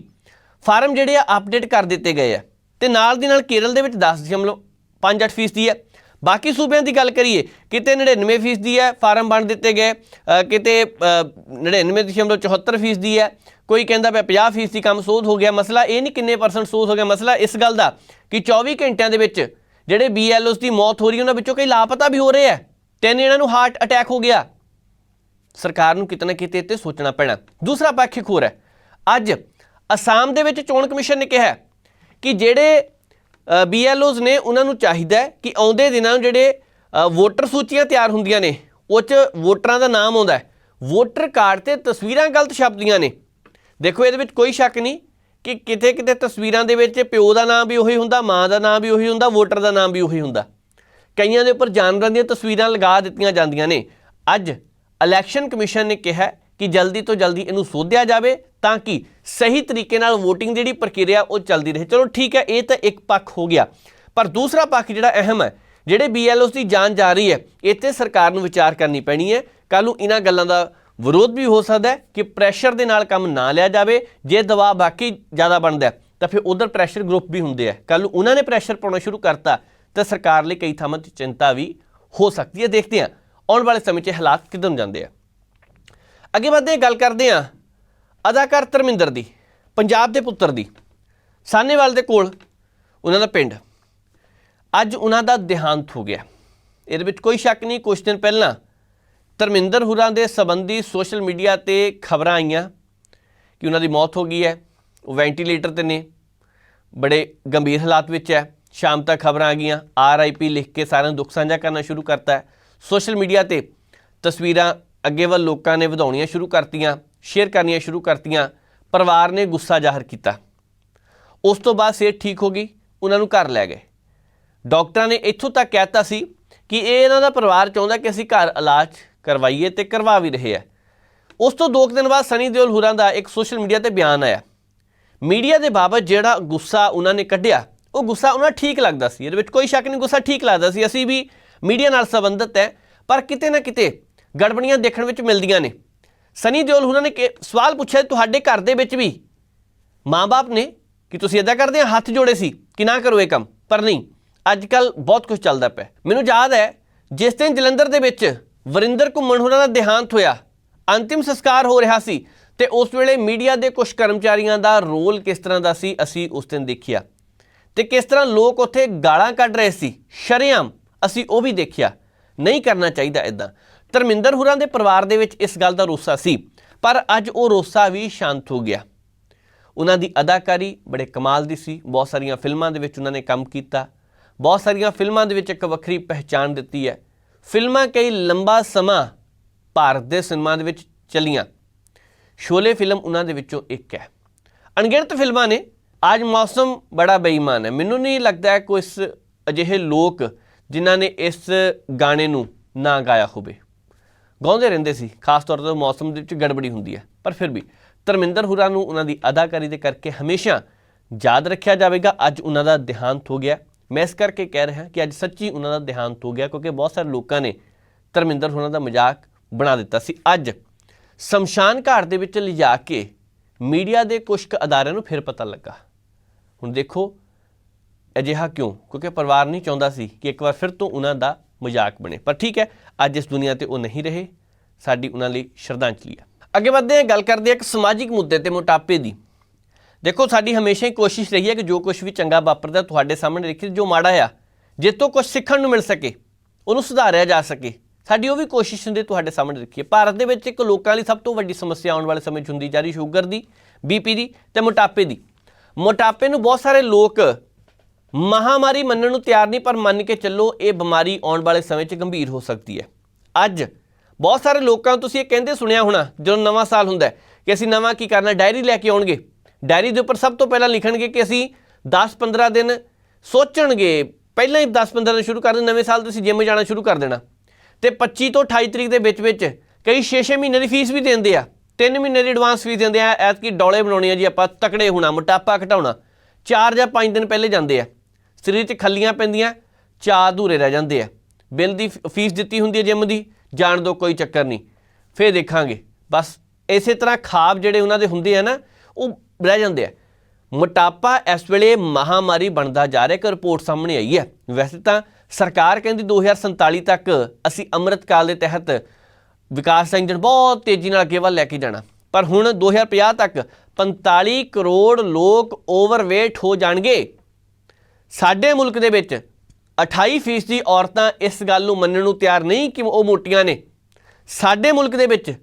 ਫਾਰਮ ਜਿਹੜੇ ਆ ਅਪਡੇਟ ਕਰ ਦਿੱਤੇ ਗਏ ਆ। ਤੇ ਨਾਲ ਦੀ ਨਾਲ ਕੇਰਲ ਦੇ ਵਿੱਚ 10.58 ਫੀਸਦੀ ਹੈ ਬਾਕੀ ਸੂਬਿਆਂ ਦੀ ਗੱਲ ਕਰੀਏ ਕਿਤੇ 99 ਫੀਸਦੀ ਹੈ ਫਾਰਮ ਬਣ ਦਿੱਤੇ ਗਏ ਅ, ਕਿਤੇ ਅ, 99.74 ਫੀਸਦੀ ਹੈ ਕੋਈ ਕਹਿੰਦਾ ਪਿਆ 50 ਫੀਸਦੀ ਕੰਮ ਸੋਧ ਹੋ ਗਿਆ ਮਸਲਾ ਇਹ ਨਹੀਂ ਕਿੰਨੇ ਪਰਸੈਂਟ ਸੋਧ ਹੋ ਗਿਆ ਮਸਲਾ ਇਸ ਗੱਲ ਦਾ ਕਿ 24 ਘੰਟਿਆਂ ਦੇ ਵਿੱਚ ਜਿਹੜੇ ਬੀਐਲਓਸ ਦੀ ਮੌਤ ਹੋ ਰਹੀ ਉਹਨਾਂ ਵਿੱਚੋਂ ਕਈ ਲਾਪਤਾ ਵੀ ਹੋ ਰਹੇ ਆ। ਤਿੰਨ ਇਹਨਾਂ ਨੂੰ ਹਾਰਟ ਅਟੈਕ ਹੋ ਗਿਆ। ਸਰਕਾਰ ਨੂੰ ਕਿਤੇ ਨਾ ਕਿਤੇ ਤੇ ਸੋਚਣਾ ਪੈਣਾ। ਦੂਸਰਾ ਪੱਖ ਇੱਕ ਹੋਰ ਹੈ। ਅੱਜ ਅਸਾਮ ਦੇ ਵਿੱਚ ਚੋਣ ਕਮਿਸ਼ਨ ਨੇ ਕਿਹਾ ਕਿ ਜਿਹੜੇ ਬੀਐਲਓਜ਼ ਨੇ ਉਹਨਾਂ ਨੂੰ ਚਾਹੀਦਾ ਹੈ ਕਿ ਆਉਂਦੇ ਦਿਨਾਂ ਨੂੰ ਜਿਹੜੇ ਵੋਟਰ ਸੂਚੀਆਂ ਤਿਆਰ ਹੁੰਦੀਆਂ ਨੇ, ਉਹ 'ਚ ਵੋਟਰਾਂ ਦਾ ਨਾਮ ਆਉਂਦਾ ਹੈ। ਵੋਟਰ ਕਾਰਡ ਤੇ ਤਸਵੀਰਾਂ ਗਲਤ ਛਪਦੀਆਂ ਨੇ। ਦੇਖੋ, ਇਹਦੇ ਵਿੱਚ ਕੋਈ ਸ਼ੱਕ ਨਹੀਂ ਕਿ ਕਿਤੇ ਕਿਤੇ ਤਸਵੀਰਾਂ ਦੇ ਵਿੱਚ ਪਿਓ ਦਾ ਨਾਮ ਵੀ ਉਹੀ ਹੁੰਦਾ, ਮਾਂ ਦਾ ਨਾਮ ਵੀ ਉਹੀ ਹੁੰਦਾ, ਵੋਟਰ ਦਾ ਨਾਮ ਵੀ ਉਹੀ ਹੁੰਦਾ। ਕਈਆਂ ਦੇ ਉੱਪਰ ਜਾਨਵਰਾਂ ਦੀਆਂ ਤਸਵੀਰਾਂ ਲਗਾ ਦਿੱਤੀਆਂ ਜਾਂਦੀਆਂ ਨੇ। ਅੱਜ ਇਲੈਕਸ਼ਨ ਕਮਿਸ਼ਨ ਨੇ ਕਿਹਾ ਕਿ ਜਲਦੀ ਤੋਂ ਜਲਦੀ ਇਹਨੂੰ ਸੋਧਿਆ ਜਾਵੇ ਤਾਂ ਕਿ ਸਹੀ ਤਰੀਕੇ ਨਾਲ VOTING ਜਿਹੜੀ ਪ੍ਰਕਿਰਿਆ ਉਹ ਚੱਲਦੀ ਰਹੇ। ਚਲੋ ਠੀਕ ਹੈ, ਇਹ ਤਾਂ ਇੱਕ ਪੱਖ ਹੋ ਗਿਆ। ਪਰ ਦੂਸਰਾ ਪੱਖ ਜਿਹੜਾ ਅਹਿਮ ਹੈ, ਜਿਹੜੇ BLOs ਦੀ ਜਾਨ ਜਾ ਰਹੀ ਹੈ ਇੱਥੇ ਸਰਕਾਰ ਨੂੰ ਵਿਚਾਰ ਕਰਨੀ ਪੈਣੀ ਹੈ। ਕੱਲ ਨੂੰ ਇਹਨਾਂ ਗੱਲਾਂ ਦਾ ਵਿਰੋਧ ਵੀ ਹੋ ਸਕਦਾ ਹੈ ਕਿ ਪ੍ਰੈਸ਼ਰ ਦੇ ਨਾਲ ਕੰਮ ਨਾ ਲਿਆ ਜਾਵੇ। ਜੇ ਦਬਾਅ ਬਾਕੀ ਜ਼ਿਆਦਾ ਬਣਦਾ ਤਾਂ ਫਿਰ ਉਧਰ ਪ੍ਰੈਸ਼ਰ ਗਰੁੱਪ ਵੀ ਹੁੰਦੇ ਆ। ਕੱਲ ਉਹਨਾਂ ਨੇ ਪ੍ਰੈਸ਼ਰ ਪਾਉਣਾ ਸ਼ੁਰੂ ਕਰਤਾ, ਤਾਂ ਸਰਕਾਰ ਲਈ ਕਈ ਥਾਵਾਂ ਤੇ ਚਿੰਤਾ ਵੀ ਹੋ ਸਕਦੀ ਹੈ। ਦੇਖਦੇ ਹਾਂ ਆਉਣ ਵਾਲੇ ਸਮੇਂ 'ਚ ਹਾਲਾਤ ਕਿੱਧਰ ਨੂੰ ਜਾਂਦੇ ਆ? ਅੱਗੇ ਵਧਦੇ ਹਾਂ, ਗੱਲ ਕਰਦੇ ਹਾਂ ਅਦਾਕਾਰ ਧਰਮਿੰਦਰ ਦੀ ਪੰਜਾਬ ਦੇ ਪੁੱਤਰ ਦੀ ਸਾਨੇਵਾਲ ਦੇ ਕੋਲ ਉਹਨਾਂ ਦਾ ਪਿੰਡ। ਅੱਜ ਉਹਨਾਂ ਦਾ ਦੇਹਾਂਤ ਹੋ ਗਿਆ। ਇਹਦੇ ਵਿੱਚ ਕੋਈ ਸ਼ੱਕ ਨਹੀਂ ਕੁਝ ਦਿਨ ਪਹਿਲਾਂ ਧਰਮਿੰਦਰ ਹੁਰਾਂ ਦੇ ਸੰਬੰਧੀ ਸੋਸ਼ਲ ਮੀਡੀਆ ਤੇ ਖਬਰਾਂ ਆਈਆਂ ਕਿ ਉਹਨਾਂ ਦੀ ਮੌਤ ਹੋ ਗਈ ਹੈ। ਉਹ ਵੈਂਟੀਲੇਟਰ ਤੇ ਨੇ। ਬੜੇ ਗੰਭੀਰ ਹਾਲਾਤ ਵਿੱਚ ਹੈ। ਸ਼ਾਮ ਤੱਕ ਖਬਰਾਂ ਆ ਗਈਆਂ। ਆਰਆਈਪੀ ਲਿਖ ਕੇ ਸਾਰਿਆਂ ਨੂੰ ਦੁੱਖ ਸਾਂਝਾ ਕਰਨਾ ਸ਼ੁਰੂ ਕਰਤਾ ਹੈ। ਸੋਸ਼ਲ ਮੀਡੀਆ ਤੇ ਤਸਵੀਰਾਂ ਅੱਗੇ ਵੱਲ ਲੋਕਾਂ ਨੇ ਵਧਾਉਣੀਆਂ ਸ਼ੁਰੂ ਕਰਤੀਆਂ ਸ਼ੇਅਰ ਕਰਨੀਆਂ ਸ਼ੁਰੂ ਕਰਤੀਆਂ, ਪਰਿਵਾਰ ਨੇ ਗੁੱਸਾ ਜ਼ਾਹਰ ਕੀਤਾ। ਉਸ ਤੋਂ ਬਾਅਦ ਸਿਹਤ ਠੀਕ ਹੋ ਗਈ, ਉਹਨਾਂ ਨੂੰ ਘਰ ਲੈ ਗਏ। ਡਾਕਟਰਾਂ ਨੇ ਇੱਥੋਂ ਤੱਕ ਕਹਿਤਾ ਸੀ ਕਿ ਇਹ ਇਹਨਾਂ ਦਾ ਪਰਿਵਾਰ ਚਾਹੁੰਦਾ ਕਿ ਅਸੀਂ ਘਰ ਇਲਾਜ ਕਰਵਾਈਏ ਤੇ ਕਰਵਾ ਵੀ ਰਹੇ ਆ। ਉਸ ਤੋਂ ਦੋ ਕੁ ਦਿਨ ਬਾਅਦ ਸਨੀ ਦਿਓਲ ਹੁਰਾਂ ਦਾ ਇੱਕ ਸੋਸ਼ਲ ਮੀਡੀਆ ਤੇ ਬਿਆਨ ਆਇਆ। ਮੀਡੀਆ ਦੇ ਬਾਬਤ ਜਿਹੜਾ ਗੁੱਸਾ ਉਹਨਾਂ ਨੇ ਕੱਢਿਆ, ਉਹ ਗੁੱਸਾ ਉਹਨਾਂ ਠੀਕ ਲੱਗਦਾ ਸੀ। ਇਹਦੇ ਵਿੱਚ ਕੋਈ ਸ਼ੱਕ ਨਹੀਂ, ਗੁੱਸਾ ਠੀਕ ਲੱਗਦਾ ਸੀ। ਅਸੀਂ ਵੀ ਮੀਡੀਆ ਨਾਲ ਸੰਬੰਧਿਤ ਹੈ, ਪਰ ਕਿਤੇ ਨਾ ਕਿਤੇ ਗੜਬੜੀਆਂ ਦੇਖਣ ਵਿੱਚ ਮਿਲਦੀਆਂ ਨੇ। ਸਨੀ ਦਿਓਲ ਹੁਰਾਂ ਨੇ ਸਵਾਲ ਪੁੱਛਿਆ ਤੁਹਾਡੇ ਘਰ ਦੇ ਵਿੱਚ ਵੀ। ਮਾਂ-ਬਾਪ ਨੇ ਕਿ ਤੁਸੀਂ ਇਦਾਂ ਕਰਦੇ ਆ, ਹੱਥ ਜੋੜੇ ਸੀ ਕਿ ਨਾ ਕਰੋ ਇਹ ਕੰਮ, ਪਰ ਨਹੀਂ। ਅੱਜ ਕੱਲ ਬਹੁਤ ਕੁਝ ਚੱਲਦਾ ਪਿਆ। ਮੈਨੂੰ ਯਾਦ ਹੈ, ਜਿਸ ਦਿਨ ਜਲੰਧਰ ਦੇ ਵਿੱਚ ਵਰਿੰਦਰ ਘੁੰਮਣ ਹੋਰਾਂ ਦਾ ਦੇਹਾਂਤ ਹੋਇਆ, ਅੰਤਿਮ ਸੰਸਕਾਰ ਹੋ ਰਿਹਾ ਸੀ, ਤੇ ਉਸ ਵੇਲੇ ਮੀਡੀਆ ਦੇ ਕੁਝ ਕਰਮਚਾਰੀਆਂ ਦਾ ਰੋਲ ਕਿਸ ਤਰ੍ਹਾਂ ਦਾ ਸੀ, ਅਸੀਂ ਉਸ ਦਿਨ ਦੇਖਿਆ। ਤੇ ਕਿਸ ਤਰ੍ਹਾਂ ਲੋਕ ਉੱਥੇ ਗਾਲਾਂ ਕੱਢ ਰਹੇ ਸੀ, ਸ਼ਰੇਆਮ। ਅਸੀਂ ਉਹ ਵੀ ਦੇਖਿਆ, ਨਹੀਂ ਕਰਨਾ ਚਾਹੀਦਾ ਇਦਾਂ ਧਰਮਿੰਦਰ ਹੁਰਾਂ ਦੇ ਪਰਿਵਾਰ ਦੇ ਵਿੱਚ ਇਸ ਗੱਲ ਦਾ ਰੋਸਾ ਸੀ, ਪਰ ਅੱਜ ਉਹ ਰੋਸਾ ਵੀ ਸ਼ਾਂਤ ਹੋ ਗਿਆ। ਉਹਨਾਂ ਦੀ ਅਦਾਕਾਰੀ ਬੜੇ ਕਮਾਲ ਦੀ ਸੀ। ਬਹੁਤ ਸਾਰੀਆਂ ਫਿਲਮਾਂ ਦੇ ਵਿੱਚ ਉਹਨਾਂ ਨੇ ਕੰਮ ਕੀਤਾ। ਬਹੁਤ ਸਾਰੀਆਂ ਫਿਲਮਾਂ ਦੇ ਵਿੱਚ ਇੱਕ ਵੱਖਰੀ ਪਹਿਚਾਣ ਦਿੱਤੀ ਹੈ। ਫਿਲਮਾਂ ਕਈ ਲੰਬਾ ਸਮਾਂ ਭਾਰਤ ਦੇ ਸਿਨੇਮਾ ਦੇ ਵਿੱਚ ਚੱਲੀਆਂ। ਸ਼ੋਲੇ ਫਿਲਮ ਉਹਨਾਂ ਦੇ ਵਿੱਚੋਂ ਇੱਕ ਹੈ। ਅਣਗਿਣਤ ਫਿਲਮਾਂ ਨੇ। ਅੱਜ ਮੌਸਮ ਬੜਾ ਬੇਈਮਾਨ ਹੈ। ਮੈਨੂੰ ਨਹੀਂ ਲੱਗਦਾ ਕੋਈ ਇਸ ਅਜਿਹੇ ਲੋਕ ਜਿਨ੍ਹਾਂ ਨੇ ਇਸ ਗਾਣੇ ਨੂੰ ਨਾ ਗਾਇਆ ਹੋਵੇ। ਗਾਉਂਦੇ ਰਹਿੰਦੇ ਸੀ, ਖਾਸ ਤੌਰ ਤੇ ਮੌਸਮ ਦੇ ਵਿੱਚ ਗੜਬੜੀ ਹੁੰਦੀ ਹੈ। ਪਰ ਫਿਰ ਵੀ ਧਰਮਿੰਦਰ ਹੁਰਾ ਨੂੰ ਉਹਨਾਂ ਦੀ ਅਦਾਕਾਰੀ ਦੇ ਕਰਕੇ ਹਮੇਸ਼ਾ ਯਾਦ ਰੱਖਿਆ ਜਾਵੇਗਾ। ਅੱਜ ਉਹਨਾਂ ਦਾ ਦੇਹਾਂਤ ਹੋ ਗਿਆ। ਮੈਂ ਇਸ ਕਰਕੇ ਕਹਿ ਰਿਹਾ ਕਿ ਅੱਜ ਸੱਚੀ ਉਹਨਾਂ ਦਾ ਦੇਹਾਂਤ ਹੋ ਗਿਆ, ਕਿਉਂਕਿ ਬਹੁਤ ਸਾਰੇ ਲੋਕਾਂ ਨੇ ਧਰਮਿੰਦਰ ਹੁਰਾਂ ਦਾ ਮਜ਼ਾਕ ਬਣਾ ਦਿੱਤਾ ਸੀ। ਅੱਜ ਸ਼ਮਸ਼ਾਨ ਘਾਟ ਦੇ ਵਿੱਚ ਲਿਜਾ ਕੇ ਮੀਡੀਆ ਦੇ ਕੁਝ ਕੁ ਅਦਾਰਿਆਂ ਨੂੰ ਫਿਰ ਪਤਾ ਲੱਗਾ। ਹੁਣ ਦੇਖੋ ਅਜਿਹਾ ਕਿਉਂ? ਕਿਉਂਕਿ ਪਰਿਵਾਰ ਨਹੀਂ ਚਾਹੁੰਦਾ ਸੀ ਕਿ ਇੱਕ ਵਾਰ ਫਿਰ ਤੋਂ ਉਹਨਾਂ ਦਾ ਮਜ਼ਾਕ ਬਣੇ। ਪਰ ਠੀਕ ਹੈ, ਅੱਜ ਇਸ ਦੁਨੀਆ ਤੇ ਉਹ ਨਹੀਂ ਰਹੇ। ਸਾਡੀ ਉਹਨਾਂ ਲਈ ਸ਼ਰਧਾਂਜਲੀ ਹੈ ਅੱਗੇ ਵਧਦੇ ਹਾਂ, ਗੱਲ ਕਰਦੇ ਹਾਂ ਇੱਕ ਸਮਾਜਿਕ ਮੁੱਦੇ ਤੇ ਮੋਟਾਪੇ ਦੀ। ਦੇਖੋ, ਸਾਡੀ ਹਮੇਸ਼ਾ ਹੀ ਕੋਸ਼ਿਸ਼ ਰਹੀ ਹੈ ਕਿ ਜੋ ਕੁਝ ਵੀ ਚੰਗਾ ਵਾਪਰਦਾ ਤੁਹਾਡੇ ਸਾਹਮਣੇ ਰੱਖੀ ਜੋ ਮਾੜਾ ਆ, ਜੇ ਤੋਂ ਕੁਝ ਸਿੱਖਣ ਨੂੰ ਮਿਲ ਸਕੇ, ਉਹਨੂੰ ਸੁਧਾਰਿਆ ਜਾ ਸਕੇ। ਸਾਡੀ ਉਹ ਵੀ ਕੋਸ਼ਿਸ਼ ਹੁੰਦੀ ਤੁਹਾਡੇ ਸਾਹਮਣੇ ਰੱਖੀਏ ਭਾਰਤ ਦੇ ਵਿੱਚ ਇੱਕ ਲੋਕਾਂ ਲਈ ਸਭ ਤੋਂ ਵੱਡੀ ਸਮੱਸਿਆ ਆਉਣ ਵਾਲੇ ਸਮੇਂ 'ਚ ਹੁੰਦੀ ਜਾ ਰਹੀ ਸ਼ੂਗਰ ਦੀ ਬੀਪੀ ਦੀ ਤੇ ਮੋਟਾਪੇ ਦੀ। ਮੋਟਾਪੇ ਨੂੰ ਬਹੁਤ ਸਾਰੇ ਲੋਕ ਮਹਾਮਾਰੀ ਮੰਨਣ ਨੂੰ ਤਿਆਰ ਨਹੀਂ, ਪਰ ਮੰਨ ਕੇ ਚੱਲੋ ਇਹ ਬਿਮਾਰੀ ਆਉਣ ਵਾਲੇ ਸਮੇਂ 'ਚ ਗੰਭੀਰ ਹੋ ਸਕਦੀ ਹੈ। ਅੱਜ ਬਹੁਤ ਸਾਰੇ ਲੋਕਾਂ ਨੂੰ ਤੁਸੀਂ ਇਹ ਕਹਿੰਦੇ ਸੁਣਿਆ ਹੋਣਾ, ਜਦੋਂ ਨਵਾਂ ਸਾਲ ਹੁੰਦਾ ਕਿ ਅਸੀਂ ਨਵਾਂ ਕੀ ਕਰਨਾ, ਡਾਇਰੀ ਲੈ ਕੇ ਆਉਣਗੇ। ਡਾਇਰੀ ਦੇ ਉੱਪਰ ਸਭ ਤੋਂ ਪਹਿਲਾਂ ਲਿਖਣਗੇ ਕਿ ਅਸੀਂ 10-15 ਦਿਨ ਸੋਚਣਗੇ। ਪਹਿਲਾਂ ਹੀ 10-15 ਦਿਨ ਸ਼ੁਰੂ ਕਰ ਦੇਣ ਨਵੇਂ ਸਾਲ ਤੋਂ ਅਸੀਂ ਜਿਮ ਜਾਣਾ ਸ਼ੁਰੂ ਕਰ ਦੇਣਾ। ਤੇ 25 ਤੋਂ 28 ਤਰੀਕ ਦੇ ਵਿੱਚ ਵਿੱਚ ਕਈ 6-6 ਮਹੀਨੇ ਦੀ ਫੀਸ ਵੀ ਦਿੰਦੇ ਆ। 3 ਮਹੀਨੇ ਦੀ ਐਡਵਾਂਸ ਫੀਸ ਦਿੰਦੇ ਆ। ਐਤਕੀ ਡੋਲੇ ਬਣਾਉਣੀ ਆ ਜੀ ਆਪਾਂ, ਤਕੜੇ ਹੋਣਾ, ਮੋਟਾਪਾ ਘਟਾਉਣਾ। 4 ਜਾਂ 5 ਦਿਨ ਪਹਿਲੇ ਜਾਂਦੇ ਆ। ਸਰੀਰ 'ਚ ਖੱਲੀਆਂ ਪੈਂਦੀਆਂ ਚਾਹ ਅਧੂਰੇ ਰਹਿ ਜਾਂਦੇ ਆ। ਬਿੱਲ ਦੀ ਫ- ਫੀਸ ਦਿੱਤੀ ਹੁੰਦੀ ਹੈ ਜਿਮ ਦੀ, ਜਾਣ ਦੋ, ਕੋਈ ਚੱਕਰ ਨਹੀਂ। ਫੇਰ ਦੇਖਾਂਗੇ। ਬਸ ਇਸੇ ਤਰ੍ਹਾਂ ਖਾਬ ਜਿਹੜੇ ਉਹਨਾਂ ਦੇ ਹੁੰਦੇ ਆ ਨਾ, ਉਹ ਰਹਿ ਜਾਂਦੇ ਆ। ਮੋਟਾਪਾ ਇਸ ਵੇਲੇ ਮਹਾਮਾਰੀ ਬਣਦਾ ਜਾ ਰਿਹਾ, ਇੱਕ ਰਿਪੋਰਟ ਸਾਹਮਣੇ ਆਈ ਹੈ ਵੈਸੇ ਤਾਂ ਸਰਕਾਰ ਕਹਿੰਦੀ 2047 ਤੱਕ ਅਸੀਂ ਅੰਮ੍ਰਿਤ ਕਾਲ ਦੇ ਤਹਿਤ ਵਿਕਾਸ ਦਾ ਇੰਜਨ ਬਹੁਤ ਤੇਜ਼ੀ ਨਾਲ ਅੱਗੇ ਵੱਲ ਲੈ ਕੇ ਜਾਣਾ। ਪਰ ਹੁਣ 2050 ਤੱਕ 45 ਕਰੋੜ ਲੋਕ ਓਵਰਵੇਟ ਹੋ ਜਾਣਗੇ। ਸਾਡੇ ਮੁਲਕ ਦੇ ਵਿੱਚ 28% ਦੀ ਔਰਤਾਂ ਇਸ ਗੱਲ ਨੂੰ ਮੰਨਣ ਨੂੰ ਤਿਆਰ ਨਹੀਂ ਕਿ ਉਹ ਮੋਟੀਆਂ ਨੇ। ਸਾਡੇ ਮੁਲਕ ਦੇ ਵਿੱਚ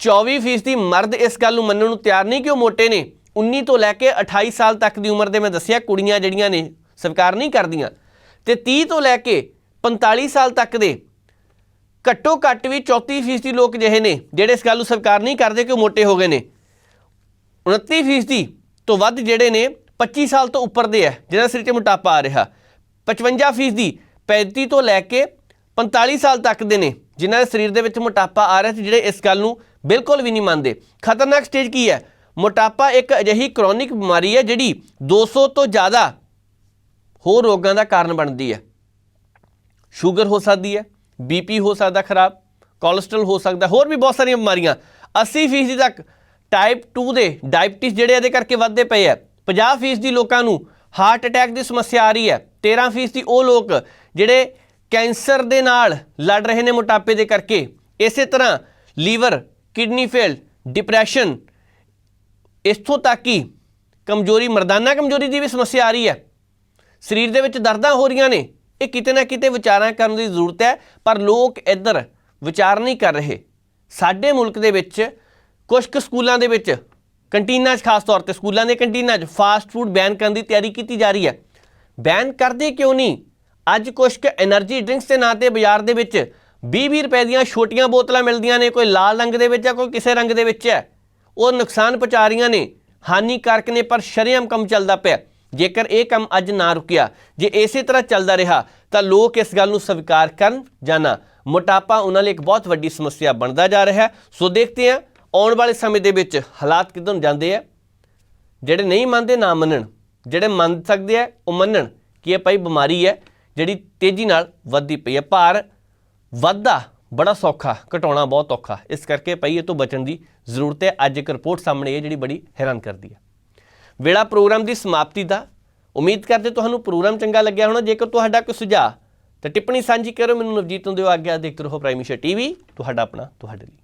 24% ਦੀ ਮਰਦ ਇਸ ਗੱਲ ਨੂੰ ਮੰਨਣ ਨੂੰ ਤਿਆਰ ਨਹੀਂ ਕਿ ਉਹ ਮੋਟੇ ਨੇ। 19 ਤੋਂ ਲੈ ਕੇ 28 ਸਾਲ ਤੱਕ ਦੀ ਉਮਰ ਦੇ ਮੈਂ ਦੱਸਿਆ ਕੁੜੀਆਂ ਜਿਹੜੀਆਂ ਨੇ, ਸਵੀਕਾਰ ਨਹੀਂ ਕਰਦੀਆਂ। ਤੇ 30 ਤੋਂ ਲੈ ਕੇ 45 ਸਾਲ ਤੱਕ ਦੇ ਘੱਟੋ ਘੱਟ ਵੀ 34% ਲੋਕ ਜਿਹੇ ਨੇ, ਜਿਹੜੇ ਇਸ ਗੱਲ ਨੂੰ ਸਵੀਕਾਰ ਨਹੀਂ ਕਰਦੇ ਕਿ ਉਹ ਮੋਟੇ ਹੋ ਗਏ ਨੇ। 29% ਤੋਂ ਵੱਧ ਜਿਹੜੇ ਨੇ 25 ਸਾਲ ਤੋਂ ਉੱਪਰ ਦੇ ਹੈ, ਜਿਹਨਾਂ ਦੇ ਸਰੀਰ 'ਚ ਮੋਟਾਪਾ ਆ ਰਿਹਾ। 55% ਦੀ 35 ਤੋਂ ਲੈ ਕੇ 45 ਸਾਲ ਤੱਕ ਦੇ ਨੇ ਜਿਨ੍ਹਾਂ ਦੇ ਸਰੀਰ ਦੇ ਵਿੱਚ ਮੋਟਾਪਾ ਆ ਰਿਹਾ ਸੀ, ਜਿਹੜੇ ਇਸ ਗੱਲ ਨੂੰ ਬਿਲਕੁਲ ਵੀ ਨਹੀਂ ਮੰਨਦੇ। ਖਤਰਨਾਕ ਸਟੇਜ ਕੀ ਹੈ? ਮੋਟਾਪਾ ਇੱਕ ਅਜਿਹੀ ਕ੍ਰੋਨਿਕ ਬਿਮਾਰੀ ਹੈ, ਜਿਹੜੀ 200 ਤੋਂ ਜ਼ਿਆਦਾ ਹੋਰ ਰੋਗਾਂ ਦਾ ਕਾਰਨ ਬਣਦੀ ਹੈ। ਸ਼ੂਗਰ ਹੋ ਸਕਦੀ ਹੈ ਬੀਪੀ ਹੋ ਸਕਦਾ ਖਰਾਬ, ਕੋਲੇਸਟ੍ਰੋਲ ਹੋ ਸਕਦਾ, ਹੋਰ ਵੀ ਬਹੁਤ ਸਾਰੀਆਂ ਬਿਮਾਰੀਆਂ। 80% ਤੱਕ ਟਾਈਪ 2 ਦੇ ਡਾਇਬਟੀਜ਼ ਜਿਹੜੇ ਇਹਦੇ ਕਰਕੇ ਵੱਧਦੇ ਪਏ ਆ 50% ਲੋਕਾਂ ਨੂੰ ਹਾਰਟ ਅਟੈਕ ਦੀ ਸਮੱਸਿਆ ਆ ਰਹੀ ਹੈ 13% ਉਹ ਲੋਕ ਜਿਹੜੇ ਕੈਂਸਰ ਦੇ ਨਾਲ ਲੜ ਰਹੇ ਨੇ ਮੋਟਾਪੇ ਦੇ ਕਰਕੇ। ਇਸੇ ਤਰ੍ਹਾਂ ਲੀਵਰ, ਕਿਡਨੀ ਫੇਲ ਡਿਪਰੈਸ਼ਨ, ਇਥੋਂ ਤੱਕ ਕਿ ਕਮਜ਼ੋਰੀ, ਮਰਦਾਨਾ ਕਮਜ਼ੋਰੀ ਦੀ ਵੀ ਸਮੱਸਿਆ ਆ ਰਹੀ ਹੈ। ਸਰੀਰ ਦੇ ਵਿੱਚ ਦਰਦਾਂ ਹੋ ਰਹੀਆਂ ਨੇ, ਇਹ ਕਿਤੇ ਨਾ ਕਿਤੇ ਵਿਚਾਰਾਂ ਕਰਨ ਦੀ ਜ਼ਰੂਰਤ ਹੈ, ਪਰ ਲੋਕ ਇੱਧਰ ਵਿਚਾਰ ਨਹੀਂ ਕਰ ਰਹੇ। ਸਾਡੇ ਮੁਲਕ ਦੇ ਵਿੱਚ ਕੁਝ ਕੁ ਸਕੂਲਾਂ ਦੇ ਵਿੱਚ ਕੰਟੀਨਾਂ 'ਚ ਖਾਸ ਤੌਰ ਤੇ ਸਕੂਲਾਂ ਦੇ ਕੰਟੀਨਾਂ 'ਚ ਫਾਸਟ ਫੂਡ ਬੈਨ ਕਰਨ ਦੀ ਤਿਆਰੀ ਕੀਤੀ ਜਾ ਰਹੀ ਹੈ। ਬੈਨ ਕਰਦੇ ਕਿਉਂ ਨਹੀਂ? ਅੱਜ ਕੁਝ ਕੁ એનર્ਜੀ ਡਰਿੰਕਸ ਦੇ ਨਾਂ ਤੇ ਬਾਜ਼ਾਰ ਦੇ ਵਿੱਚ 20-20 ਰੁਪਏ ਦੀਆਂ ਛੋਟੀਆਂ ਬੋਤਲਾਂ ਮਿਲਦੀਆਂ ਨੇ, ਕੋਈ ਲਾਲ ਰੰਗ ਦੇ ਵਿੱਚ ਹੈ ਕੋਈ ਕਿਸੇ ਰੰਗ ਦੇ ਵਿੱਚ ਹੈ। ਉਹ ਨੁਕਸਾਨ ਪਹੁੰਚਾ ਰਹੀਆਂ ਨੇ, ਹਾਨੀਕਾਰਕ ਨੇ, ਪਰ ਸ਼ਰਿਆਮ ਕੰਮ ਚੱਲਦਾ ਪਿਆ। ਜੇਕਰ ਇਹ ਕੰਮ ਅੱਜ ਨਾ ਰੁਕਿਆ, ਜੇ ਇਸੇ ਤਰ੍ਹਾਂ ਚੱਲਦਾ ਰਿਹਾ, ਤਾਂ ਲੋਕ ਇਸ ਗੱਲ ਨੂੰ ਸਵੀਕਾਰ ਕਰਨ ਜਾਣਾ ਮੋਟਾਪਾ ਉਹਨਾਂ ਲਈ ਇੱਕ ਬਹੁਤ ਵੱਡੀ ਸਮੱਸਿਆ ਬਣਦਾ ਜਾ ਰਿਹਾ ਸੋ ਦੇਖਦੇ ਹਾਂ ਆਉਣ ਵਾਲੇ ਸਮੇਂ ਦੇ ਵਿੱਚ ਹਾਲਾਤ ਕਿੱਧਰ ਨੂੰ ਜਾਂਦੇ ਆ? ਜਿਹੜੇ ਨਹੀਂ ਮੰਨਦੇ ਨਾ ਮੰਨਣ। ਜਿਹੜੇ ਮੰਨ ਸਕਦੇ ਆ, ਉਹ ਮੰਨਣ ਕਿ ਇਹ ਭਾਈ ਬਿਮਾਰੀ ਹੈ, ਜਿਹੜੀ ਤੇਜ਼ੀ ਨਾਲ ਵੱਧਦੀ ਪਈ ਹੈ। ਭਾਰ ਵੱਧਦਾ, ਬੜਾ ਸੌਖਾ, ਘਟਾਉਣਾ ਬਹੁਤ ਔਖਾ। ਇਸ ਕਰਕੇ ਭਾਈ ਇਹ ਤੋਂ ਬਚਣ ਦੀ ਜ਼ਰੂਰਤ ਹੈ। ਅੱਜ ਇੱਕ ਰਿਪੋਰਟ ਸਾਹਮਣੇ ਹੈ ਜਿਹੜੀ ਬੜੀ ਹੈਰਾਨ ਕਰਦੀ ਹੈ ਵੇਲਾ ਪ੍ਰੋਗਰਾਮ ਦੀ ਸਮਾਪਤੀ ਦਾ ਉਮੀਦ ਕਰਦੇ ਤੁਹਾਨੂੰ ਪ੍ਰੋਗਰਾਮ ਚੰਗਾ ਲੱਗਿਆ ਹੋਣਾ। ਜੇਕਰ ਤੁਹਾਡਾ ਕੋਈ ਸੁਝਾਅ, ਤਾਂ ਟਿੱਪਣੀ ਸਾਂਝੀ ਕਰੋ। ਮੈਨੂੰ ਨਵਜੀਤ ਨੂੰ ਦਿਓ ਆਗਿਆ। ਦੇਖਦੇ ਰਹੋ ਪ੍ਰਾਈਮ ਮਿਸ਼ਨ ਟੀਵੀ। ਤੁਹਾਡਾ ਆਪਣਾ, ਤੁਹਾਡੇ ਲਈ।